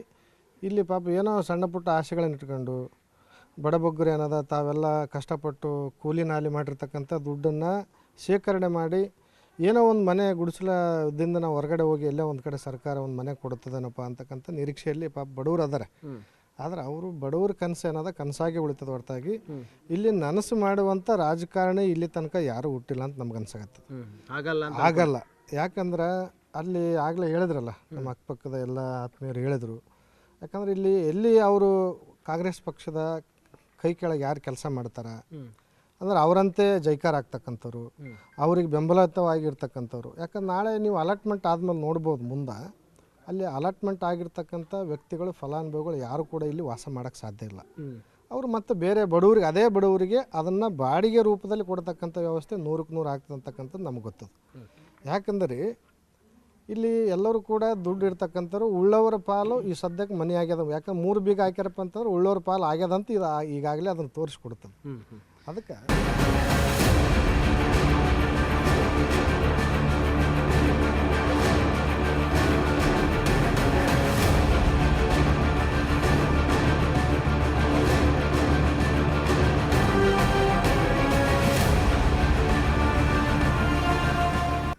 ಇಲ್ಲಿ ಪಾಪ ಏನೋ ಸಣ್ಣ ಪುಟ್ಟ ಆಸೆಗಳನ್ನ ಇಟ್ಕೊಂಡು ಬಡಬಗ್ಗರು ಏನದ ತಾವೆಲ್ಲ ಕಷ್ಟಪಟ್ಟು ಕೂಲಿ ನಾಲಿ ಮಾಡಿರ್ತಕ್ಕಂಥ ದುಡ್ಡನ್ನು ಶೇಖರಣೆ ಮಾಡಿ ಏನೋ ಒಂದು ಮನೆ ಗುಡಿಸಲದಿಂದ ನಾವು ಹೊರಗಡೆ ಹೋಗಿ ಎಲ್ಲೇ ಒಂದು ಕಡೆ ಸರ್ಕಾರ ಒಂದು ಮನೆ ಕೊಡುತ್ತದೇನಪ್ಪ ಅಂತಕ್ಕಂಥ ನಿರೀಕ್ಷೆಯಲ್ಲಿ ಪಾಪ ಬಡವರು ಅದಾರೆ. ಆದ್ರೆ ಅವರು ಬಡವ್ರ ಕನಸು ಏನದ ಕನಸಾಗಿ ಉಳಿತದ ಹೊರತಾಗಿ ಇಲ್ಲಿ ನನಸು ಮಾಡುವಂಥ ರಾಜಕಾರಣಿ ಇಲ್ಲಿ ತನಕ ಯಾರೂ ಹುಟ್ಟಿಲ್ಲ ಅಂತ ನಮ್ಗೆ ಅನ್ಸಾಗತ್ತೆ ಆಗಲ್ಲ ಆಗಲ್ಲ. ಯಾಕಂದ್ರೆ ಅಲ್ಲಿ ಆಗಲೇ ಹೇಳಿದ್ರಲ್ಲ ನಮ್ಮ ಅಕ್ಕಪಕ್ಕದ ಎಲ್ಲ ಆತ್ಮೀಯರು ಹೇಳಿದ್ರು. ಯಾಕಂದ್ರೆ ಇಲ್ಲಿ ಎಲ್ಲಿ ಅವರು ಕಾಂಗ್ರೆಸ್ ಪಕ್ಷದ ಕೈ ಕೆಳಗೆ ಯಾರು ಕೆಲಸ ಮಾಡ್ತಾರ ಅಂದ್ರೆ ಅವರಂತೆ ಜೈಕಾರ ಆಗ್ತಕ್ಕಂಥವ್ರು ಅವ್ರಿಗೆ ಬೆಂಬಲಿತವಾಗಿರ್ತಕ್ಕಂಥವ್ರು. ಯಾಕಂದ್ರೆ ನಾಳೆ ನೀವು ಅಲಾಟ್ಮೆಂಟ್ ಆದ್ಮೇಲೆ ನೋಡ್ಬೋದು ಮುಂದೆ ಅಲ್ಲಿ ಅಲಾಟ್ಮೆಂಟ್ ಆಗಿರ್ತಕ್ಕಂಥ ವ್ಯಕ್ತಿಗಳು ಫಲಾನುಭವಿಗಳು ಯಾರು ಕೂಡ ಇಲ್ಲಿ ವಾಸ ಮಾಡೋಕ್ಕೆ ಸಾಧ್ಯ ಇಲ್ಲ. ಅವರು ಮತ್ತೆ ಬೇರೆ ಬಡವರಿಗೆ ಅದೇ ಬಡವರಿಗೆ ಅದನ್ನು ಬಾಡಿಗೆ ರೂಪದಲ್ಲಿ ಕೊಡ್ತಕ್ಕಂಥ ವ್ಯವಸ್ಥೆ ನೂರಕ್ಕೆ ನೂರು ಆಗ್ತಂತಕ್ಕಂಥದ್ದು ನಮ್ಗೆ ನಮಗೆ ಗೊತ್ತದು. ಯಾಕಂದರೆ ಇಲ್ಲಿ ಎಲ್ಲರೂ ಕೂಡ ದುಡ್ಡು ಇರ್ತಕ್ಕಂಥವ್ರು ಉಳ್ಳವರ ಪಾಲು ಈ ಸದ್ಯಕ್ಕೆ ಮನೆ ಆಗ್ಯದ ಯಾಕಂದ್ರೆ ಮೂರು ಬೀಗ ಹಾಕ್ಯಾರಪ್ಪ ಅಂತಂದ್ರೆ ಉಳ್ಳವ್ರ ಪಾಲು ಆಗ್ಯದಂತ ಇದು ಈಗಾಗಲೇ ಅದನ್ನು ತೋರಿಸ್ಕೊಡ್ತದೆ ಅದಕ್ಕೆ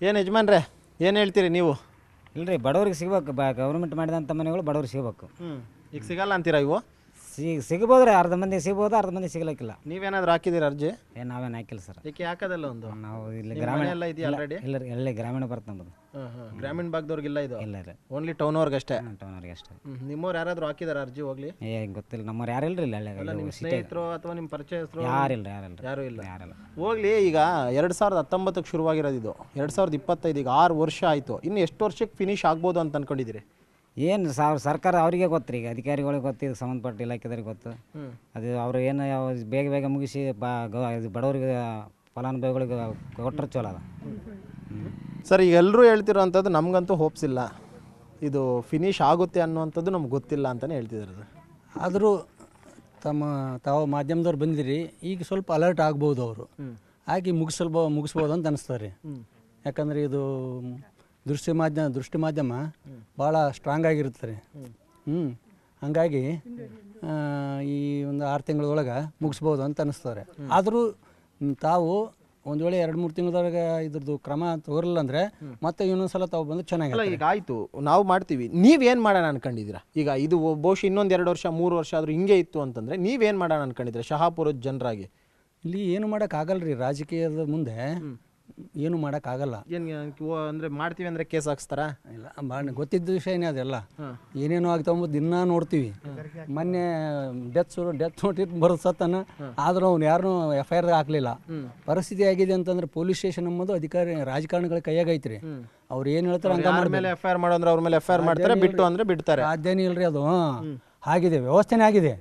ಏನು ಯಜಮಾನ್ರೆ? ಏನು ಹೇಳ್ತೀರಿ ನೀವು? ಇಲ್ರಿ ಬಡವ್ರಿಗೆ ಸಿಗ್ಬೇಕು ಬ ಗೌರ್ಮೆಂಟ್ ಮಾಡಿದಂಥ ಮನೆಗಳು ಬಡವ್ರಿಗೆ ಸಿಗ್ಬೇಕು. ಹ್ಞೂ ಈಗ ಸಿಗಲ್ಲ ಅಂತೀರಾ ಇವು? ಸಿಗ್ ಸಿಗ್ಬೋದು ರೀ ಅರ್ಧ ಮಂದಿ ಸಿಗ್ಬೋದು ಅರ್ಧ ಮಂದಿ ಸಿಗಲಿಕ್ಕಿಲ್ಲ. ನೀವೇನಾದ್ರೂ ಹಾಕಿದ್ದೀರಾ ಅರ್ಜಿ? ಏ ನಾವೇನು ಹಾಕಿಲ್ಲ ಸರ್. ಇದಕ್ಕೆ ಹಾಕೋದಲ್ಲ ಒಂದು? ನಾವು ಇಲ್ಲಿ ಗ್ರಾಮೀಣ ಎಲ್ಲ ಇದೆಯಾ already? ಇಲ್ಲ ರೀ ಎಲ್ಲಿ ಗ್ರಾಮೀಣ ಬರುತ್ತೆ ನಮ್ಮದು ಗ್ರಾಮೀಣ ಭಾಗದವ್ರಿಗಿಲ್ಲ ಇದು? ಇಲ್ಲ ರೀ. ಓನ್ಲಿ ಟೌನವ್ರಿಗೆ ಅಷ್ಟೇ? ಟೌನವ್ರಿಗೆ ಅಷ್ಟೇ. ಹ್ಮ್. ನಿಮ್ಮವ್ರು ಯಾರಾದ್ರೂ ಹಾಕಿದಾರ ಅರ್ಜಿ ಹೋಗ್ಲಿ? ಏ ಗೊತ್ತಿಲ್ಲ ನಮ್ಮವ್ರು ಯಾರು ಇಲ್ಲ ಇಲ್ಲ ನಿಮ್ಮ ಸ್ನೇಹಿತರು ಅಥವಾ ನಿಮ್ಮ ಪರಿಚಯಸ್ಥರು? ಯಾರಿಲ್ಲ ಯಾರಿಲ್ಲ ಯಾರು ಇಲ್ಲ? ಯಾರಿಲ್ಲ ಹೋಗ್ಲಿ ಈಗ ಎರಡು ಸಾವಿರದ ಹತ್ತೊಂಬತ್ತಕ್ಕೆ ಶುರುವಾಗಿರೋದು ಇದು. ಎರಡು ಸಾವಿರದ ಇಪ್ಪತ್ತೈದು ಈಗ ಆರು ವರ್ಷ ಆಯಿತು. ಇನ್ನು ಎಷ್ಟು ವರ್ಷಕ್ಕೆ ಫಿನಿಶ್ ಆಗ್ಬೋದು ಅಂತ ಅನ್ಕೊಂಡಿದ್ದೀರಿ? ಏನು ಸಾವಿರ ಸರ್ಕಾರ ಅವರಿಗೆ ಗೊತ್ತು ರೀ ಈಗ ಅಧಿಕಾರಿಗಳಿಗೆ ಗೊತ್ತು ಇದಕ್ಕೆ ಸಂಬಂಧಪಟ್ಟ ಇಲಾಖೆದವ್ರಿಗೆ ಗೊತ್ತು. ಅದು ಅವರು ಏನು ಯಾವ ಬೇಗ ಬೇಗ ಮುಗಿಸಿ ಬಾ ಗೌ- ಇದು ಬಡವರಿಗೆ ಫಲಾನುಭವಿಗಳಿಗೆ ಕೊಟ್ಟರೆ ಚಲೋ ಅದ. ಸರ್ ಈಗ ಎಲ್ಲರೂ ಹೇಳ್ತಿರೋವಂಥದ್ದು ನಮಗಂತೂ ಹೋಪ್ಸ್ ಇಲ್ಲ. ಇದು ಫಿನಿಶ್ ಆಗುತ್ತೆ ಅನ್ನುವಂಥದ್ದು ನಮ್ಗೆ ಗೊತ್ತಿಲ್ಲ ಅಂತಲೇ ಹೇಳ್ತಿದ್ದಾರೆ ಅದು ಆದರೂ ತಮ್ಮ ತಾವು ಮಾಧ್ಯಮದವ್ರು ಬಂದಿರಿ ಈಗ ಸ್ವಲ್ಪ ಅಲರ್ಟ್ ಆಗ್ಬೋದು ಅವರು. ಆಗಿ ಮುಗಿಸಲ್ಬೋ ಮುಗಿಸ್ಬೋದು ಅಂತ ಅನಿಸ್ತಾರೆ ರೀ. ಯಾಕಂದರೆ ಇದು ದೃಷ್ಟಿ ಮಾಧ್ಯಮ ದೃಷ್ಟಿ ಮಾಧ್ಯಮ ಭಾಳ ಸ್ಟ್ರಾಂಗ್ ಆಗಿರುತ್ತಾರೆ ಹ್ಞೂ ಹಂಗಾಗಿ ಈ ಒಂದು ಆರು ತಿಂಗಳೊಳಗೆ ಮುಗಿಸ್ಬೋದು ಅಂತ ಅನ್ನಿಸ್ತಾರೆ ಆದರೂ ತಾವು ಒಂದು ವೇಳೆ ಎರಡು ಮೂರು ತಿಂಗಳೊಳಗೆ ಇದ್ರದ್ದು ಕ್ರಮ ತೋರಿಲ್ಲ ಅಂದರೆ ಮತ್ತೆ ಇನ್ನೊಂದ್ಸಲ ತಾವು ಬಂದು ಚೆನ್ನಾಗಿ ಈಗ ಆಯಿತು. ನಾವು ಮಾಡ್ತೀವಿ. ನೀವೇನು ಮಾಡೋಣ ಅನ್ಕೊಂಡಿದ್ದೀರಾ? ಈಗ ಇದು ಬಹುಶಃ ಇನ್ನೊಂದು ಎರಡು ವರ್ಷ ಮೂರು ವರ್ಷ ಆದರೂ ಹಿಂಗೆ ಇತ್ತು ಅಂತಂದರೆ ನೀವೇನು ಮಾಡೋಣ ಅನ್ಕೊಂಡಿದ್ದೀರಾ? ಶಹಾಪುರದ ಜನರಾಗಿ. ಇಲ್ಲಿ ಏನು ಮಾಡೋಕ್ಕಾಗಲ್ಲ ರೀ ರಾಜಕೀಯದ ಮುಂದೆ ಏನು ಮಾಡೋಕ್ಕಾಗಲ್ಲ. ಏನು ಅಂದರೆ ಮಾಡ್ತೀವಿ ಅಂದರೆ ಕೇಸ್ ಹಾಕ್ಸ್ತಾರಾ? ಇಲ್ಲ ಮಾಡಿ ಗೊತ್ತಿದ್ದ ವಿಷಯನೇ ಅದೆಲ್ಲ. ಏನೇನೋ ಆಗ್ತಾವೆ ದಿನ ನೋಡ್ತೀವಿ. ಮೊನ್ನೆ ಡೆತ್ ಡೆತ್ ನೋಟಿಟ್ ಬರೋದು ಸತ್ತನ. ಆದರೂ ಅವ್ನು ಯಾರನ್ನೂ ಎಫ್ ಐ ಆರ್ ಹಾಕಲಿಲ್ಲ. ಪರಿಸ್ಥಿತಿ ಆಗಿದೆ ಅಂತಂದ್ರೆ ಪೊಲೀಸ್ ಸ್ಟೇಷನ್ ಎಂಬುದು ಅಧಿಕಾರಿ ರಾಜಕಾರಣಿಗಳ ಕೈಯಾಗೈತ್ರಿ ಅವ್ರು ಏನು ಹೇಳ್ತಾರೆ ಮಾಡ್ಬೇಕು. ಮೇಲೆ ಎಫ್ ಐ ಆರ್ ಮಾಡೋದ್ರೆ ಅವ್ರ ಮೇಲೆ ಎಫ್ ಐ ಆರ್ ಮಾಡ್ತಾರೆ ಬಿಟ್ಟು ಅಂದ್ರೆ ಬಿಡ್ತಾರೆ. ಸಾಧ್ಯನೇ ಇಲ್ರಿ ಅದು. ಆಗಿದೆ ವ್ಯವಸ್ಥೆನೇ ಆಗಿದೆ.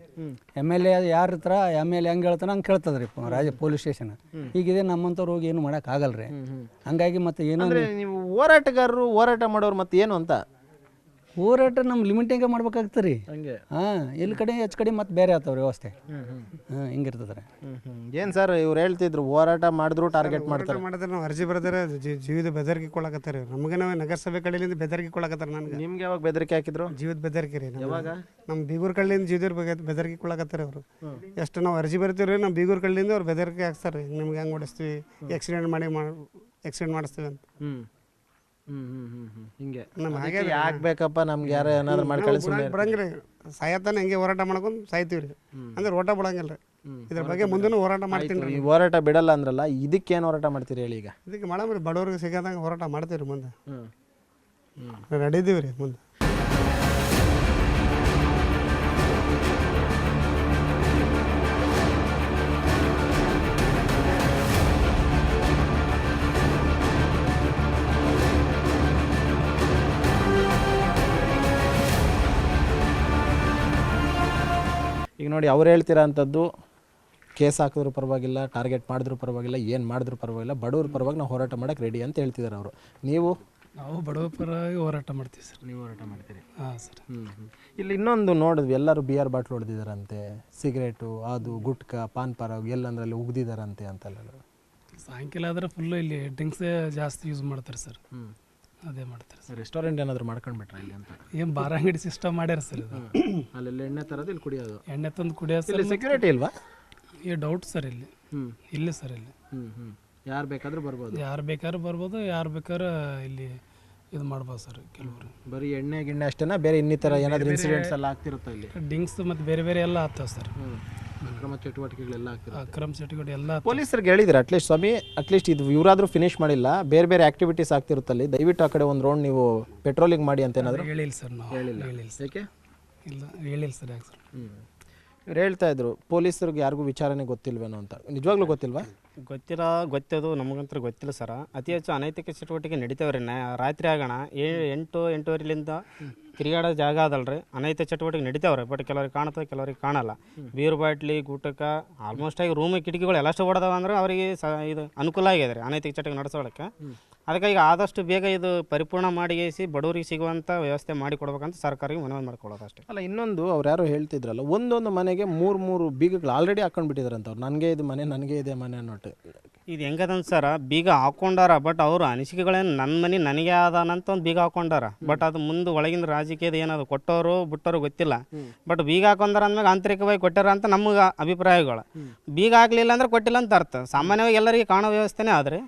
ಎಂ ಎಲ್ ಎ ಯಾರ ಹತ್ರ ಎಂ ಎಲ್ ಎ ಹಂಗೆ ಹೇಳ್ತಾನೆ ಹಂಗೆ ಕೇಳ್ತದ್ರಿ ರಾಜ ಪೊಲೀಸ್ ಸ್ಟೇಷನ್. ಈಗಿದೆ ನಮ್ಮಂಥವ್ರು ಹೋಗಿ ಏನು ಮಾಡೋಕ್ಕಾಗಲ್ರಿ ಹಂಗಾಗಿ ಮತ್ತೆ ಏನು ಅಂದರೆ ನೀವು ಹೋರಾಟಗಾರರು ಹೋರಾಟ ಮಾಡೋರು ಮತ್ತೆ ಏನು ಅಂತ? ಹೋರಾಟ ನಮ್ಮ ಲಿಮಿಟಿಂಗ್ ಮಾಡ್ಬೇಕಾಗ್ತದೆ ರೀ? ಹಂಗೆ. ಹಾಂ ಎಲ್ಲಿ ಕಡೆ ಹೆಚ್ಚು ಕಡೆ ಮತ್ತೆ ಬೇರೆ ಆಗ್ತಾವ್ರಿ ವ್ಯವಸ್ಥೆ. ಹಾಂ ಹಿಂಗಿರ್ತದೆ ಏನು ಸರ್ ಇವ್ರು ಹೇಳ್ತಿದ್ರು ಹೋರಾಟ ಮಾಡಿದ್ರು ಟಾರ್ಗೆಟ್ ಮಾಡ್ತಾರೆ. ಮಾಡಿದ್ರೆ ನಾವು ಅರ್ಜಿ ಬರ್ತಾರೆ ಜೀವದ ಬೆದರಿಕೆ ಕೊಡಕತ್ತಾರ ನಮಗೆ ನಾವು ನಗರಸಭೆ ಕಡೆಯಿಂದ ಬೆದರಿಕೆ ಕೊಡಕತ್ತಾರ ನನಗೆ. ನಿಮ್ಗೆ ಯಾವಾಗ ಬೆದರಿಕೆ ಹಾಕಿದ್ರು? ಜೀವದ ಬೆದರಿಕೆ ರೀ ಯಾವಾಗ? ನಮ್ಮ ಬೀಗೂರ್ ಕಡೆಯಿಂದ ಜೀವದ ಬೆದರಿಕೆ ಕೊಡಕತ್ತಾರೆ ಅವರು. ಎಷ್ಟು ನಾವು ಅರ್ಜಿ ಬರ್ತೀವಿ ರೀ ನಮ್ಮ ಬೀಗೂರ್ ಕಡೆಯಿಂದ ಅವ್ರು ಬೆದರಿಕೆ ಹಾಕ್ತಾರೆ ನಿಮ್ಗೆ ಹೆಂಗೆ ಓಡಿಸ್ತೀವಿ? ಆಕ್ಸಿಡೆಂಟ್ ಮಾಡಿ ಆಕ್ಸಿಡೆಂಟ್ ಮಾಡಿಸ್ತೀವಿ ಅಂತ. ಹ್ಞೂ ಹ್ಞೂ ಹ್ಞೂ ಹ್ಞೂ ಹ್ಞೂ ಹಿಂಗೆ. ನಮ್ಮ ಹಾಗೆ ಯಾಕೆ ಬೇಕಪ್ಪ ನಮ್ಗೆ ಯಾರು ಏನಾದ್ರು ಮಾಡಿ ಕಳಿಸಿ ಸುಮ್ಮನೆ ಬಿಡಂಗಿಲ್ಲ ಸಾಯತ್ತಾನ ಹೆಂಗೆ ಹೋರಾಟ ಮಾಡ್ಕೊಂಡು ಸಾಯ್ತೀವಿ ರೀ. ಅಂದ್ರೆ ಓಟ ಬಿಡಂಗಿಲ್ಲ ರೀ. ಇದ್ರ ಬಗ್ಗೆ ಮುಂದೆನೂ ಹೋರಾಟ ಮಾಡ್ತೀನಿ ರೀ ಈ ಹೋರಾಟ ಬಿಡಲ್ಲ ಅಂದ್ರಲ್ಲ ಇದಕ್ಕೇನು ಹೋರಾಟ ಮಾಡ್ತೀರಿ ಹೇಳಿ ಈಗ? ಇದಕ್ಕೆ ಮಾಡಮ್ರಿ ಬಡವ್ರಿಗೆ ಸಿಗದಂಗೆ ಹೋರಾಟ ಮಾಡ್ತೀವಿ ರೀ ಮುಂದೆ. ನಡೀತೀವಿ ರೀ ಮುಂದೆ. ಈಗ ನೋಡಿ ಅವ್ರು ಹೇಳ್ತೀರಾ ಅಂಥದ್ದು ಕೇಸ್ ಹಾಕಿದ್ರು ಪರವಾಗಿಲ್ಲ ಟಾರ್ಗೆಟ್ ಮಾಡಿದ್ರು ಪರವಾಗಿಲ್ಲ ಏನು ಮಾಡಿದ್ರು ಪರವಾಗಿಲ್ಲ ಬಡವ್ರ ಪರವಾಗಿ ನಾವು ಹೋರಾಟ ಮಾಡೋಕೆ ರೆಡಿ ಅಂತ ಹೇಳ್ತಿದ್ದಾರೆ ಅವರು. ನೀವು? ನಾವು ಬಡವ ಪರವಾಗಿ ಹೋರಾಟ ಮಾಡ್ತೀವಿ ಸರ್. ನೀವು ಹೋರಾಟ ಮಾಡ್ತೀರಿ. ಹಾಂ ಸರ್. ಇಲ್ಲಿ ಇನ್ನೊಂದು ನೋಡಿದ್ವಿ ಎಲ್ಲರೂ ಬಿಯರ್ ಬಾಟ್ಲು ಹೊಡೆದಿದ್ದಾರಂತೆ ಸಿಗರೇಟು ಅದು ಗುಟ್ಕಾ ಪಾನ್ ಪರಾಗ್ ಎಲ್ಲಂದ್ರಲ್ಲಿ ಉಗ್ದಿದ್ದಾರಂತೆ ಅಂತೆಲ್ಲ. ಸಾಯಂಕಾಲ ಆದರೆ ಫುಲ್ಲು ಇಲ್ಲಿ ಡ್ರಿಂಕ್ಸೇ ಜಾಸ್ತಿ ಯೂಸ್ ಮಾಡ್ತಾರೆ ಸರ್. ಅದೇ ಮಾಡ್ತಾರೆ ಸರ್. ರೆಸ್ಟೋರೆಂಟ್ ಏನಾದರೂ ಮಾಡ್ಕೊಂಡ್ಬಿಟ್ರೆ ಇಲ್ಲಿ ಅಂತ? ಏನು ಬಾರ ಅಂಗಡಿ ಸಿಸ್ಟಮ್ ಮಾಡ್ಯಾರ ಸರ್ ಇದು. ಅಲ್ಲೆಲ್ಲ ಎಣ್ಣೆ ತರೋದು ಇಲ್ಲಿ ಕುಡಿಯೋದು? ಎಣ್ಣೆ ತಂದು ಕುಡಿಯೋ ಸರ್ ಇಲ್ಲಿ ಸೆಕ್ಯೂರಿಟಿ ಇಲ್ವಾ? ಈ ಡೌಟ್ ಸರ್ ಇಲ್ಲಿ. ಹ್ಞೂ ಇಲ್ಲೇ ಸರ್ ಇಲ್ಲಿ. ಹ್ಞೂ ಹ್ಞೂ ಯಾರು ಬೇಕಾದ್ರೂ ಬರ್ಬೋದು. ಯಾರು ಬೇಕಾದ್ರೂ ಬರ್ಬೋದು ಯಾರು ಬೇಕಾದ್ರೂ ಇಲ್ಲಿ ಇದು ಮಾಡ್ಬೋದು ಸರ್ ಕೆಲವರು. ಬರೀ ಎಣ್ಣೆ ಗಿಣ್ಣೆ ಅಷ್ಟೇನಾ? ಬೇರೆ ಇನ್ನಿತರ ಏನಾದರೂ ಇನ್ಸಿಡೆಂಟ್ಸ್ ಎಲ್ಲ ಆಗ್ತಿರುತ್ತೆ ಇಲ್ಲಿ? ಡಿಂಕ್ಸ್ ಮತ್ತು ಬೇರೆ ಬೇರೆ ಎಲ್ಲ ಆಗ್ತವೆ ಸರ್. ಅಕ್ರಮ ಚಟುವಟಿಕೆಗಳೆಲ್ಲ ಅಕ್ರಮ್ ಚಟುವಟಿಕೆ ಎಲ್ಲ. ಪೊಲೀಸರಿಗೆ ಹೇಳಿದ್ರೆ ಅಟ್ಲೀಸ್ಟ್ ಸ್ವಾಮಿ ಅಟ್ಲೀಸ್ಟ್ ಇದು ಇವರಾದ್ರೂ ಫಿನಿಶ್ ಮಾಡಿಲ್ಲ. ಬೇರೆ ಬೇರೆ ಆಕ್ಟಿವಿಟೀಸ್ ಆಗ್ತಿರುತ್ತಲ್ಲಿ. ದಯವಿಟ್ಟು ಆ ಕಡೆ ಒಂದು ರೌಂಡ್ ನೀವು ಪೆಟ್ರೋಲಿಂಗ್ ಮಾಡಿ ಅಂತ ಏನಾದರೂ? ಹೇಳಿಲ್ಲ ಸರ್ ನಾವು. ಹೇಳಿಲ್ಲ. ಹೇಳಿಲ್ಲ ಇಲ್ಲ ಹೇಳಿಲ್ಲ ಸರ್ ಯಾಕೆ ಸರ್? ಇವ್ರು ಹೇಳ್ತಾ ಇದ್ರು ಪೊಲೀಸರಿಗೆ ಯಾರಿಗೂ ವಿಚಾರಣೆ ಗೊತ್ತಿಲ್ವೇನೋ ಅಂತ. ನಿಜವಾಗ್ಲೂ ಗೊತ್ತಿಲ್ವಾ? ಗೊತ್ತಿರ ಗೊತ್ತದು ನಮಗಂತೂ ಗೊತ್ತಿಲ್ಲ ಸರ್. ಅತಿ ಹೆಚ್ಚು ಅನೈತಿಕ ಚಟುವಟಿಕೆ ನಡೀತಾವ್ರೆ ರಾತ್ರಿ ಆಗೋಣ. ಏ ಎಂಟು ಎಂಟೂವರೆಲಿಂದ ತಿರುಗಾಡೋ ಜಾಗ ಅದಲ್ರಿ. ಅನೈತ ಚಟುವಟಿಕೆ ನಡೀತಾವ್ರಿ ಬಟ್ ಕೆಲವ್ರಿಗೆ ಕಾಣುತ್ತೆ ಕೆಲವ್ರಿಗೆ ಕಾಣಲ್ಲ. ಬೀರ್ ಬಾಟ್ಲಿ ಗೂಟಕ ಆಲ್ಮೋಸ್ಟ್ ಆಗಿ ರೂಮ್ ಕಿಟಕಿಗಳು ಎಲ್ಲಷ್ಟು ಹೊಡೆದವ ಅಂದ್ರೆ ಅವರಿಗೆ ಸ ಇದು ಅನುಕೂಲ ಆಗಿದೆ ರೀ ಅನೈತಿಕ ಚಟುವಟಿಕೆ ನಡೆಸೋಳಕ್ಕೆ ಅದಕ್ಕೆ ಈಗ ಆದಷ್ಟು ಬೇಗ ಇದು ಪರಿಪೂರ್ಣ ಮಾಡಿಸಿ ಬಡವರಿಗೆ ಸಿಗುವಂಥ ವ್ಯವಸ್ಥೆ ಮಾಡಿ ಕೊಡ್ಬೇಕಂತ ಸರ್ಕಾರಿಗೆ ಮನವಿ ಮಾಡ್ಕೊಳ್ಳೋದು ಅಷ್ಟೇ ಅಲ್ಲ ಇನ್ನೊಂದು ಅವ್ರು ಯಾರು ಹೇಳ್ತಿದ್ರಲ್ಲ ಒಂದೊಂದು ಮನೆಗೆ ಮೂರು ಮೂರು ಬೀಗಗಳು ಆಲ್ರೆಡಿ ಬಿಟ್ಟಿದಾರಂತ ಅವ್ರು. ನನಗೆ ಇದು ಮನೆ ನನಗೆ ಇದೆ ಮನೆ ಅನ್ನೋಟ್ಟು ಇದು ಹೆಂಗದಂತ ಸರ ಬೀಗ ಹಾಕೊಂಡಾರ ಬಟ್ ಅವ್ರ ಅನಿಸಿಕೆಗಳೇನು ನನ್ನ ಮನೆ ನನಗೆ ಆದಾನಂತ ಒಂದು ಬೀಗ ಹಾಕೊಂಡಾರ. ಬಟ್ ಅದು ಮುಂದೆ ಒಳಗಿನ ರಾಜಕೀಯದ ಏನದು ಕೊಟ್ಟವರು ಬಿಟ್ಟವರು ಗೊತ್ತಿಲ್ಲ. ಬಟ್ ಬೀಗ ಹಾಕೊಂಡಾರ ಅಂದ್ಮೇಲೆ ಆಂತರಿಕವಾಗಿ ಕೊಟ್ಟಾರ ಅಂತ ನಮಗೆ ಅಭಿಪ್ರಾಯಗಳು. ಬೀಗ ಆಗಲಿಲ್ಲ ಅಂದ್ರೆ ಕೊಟ್ಟಿಲ್ಲ ಅಂತ ಅರ್ಥ. ಸಾಮಾನ್ಯವಾಗಿ ಎಲ್ಲರಿಗೆ ಕಾಣೋ ವ್ಯವಸ್ಥೆನೇ ಆದ್ರೆ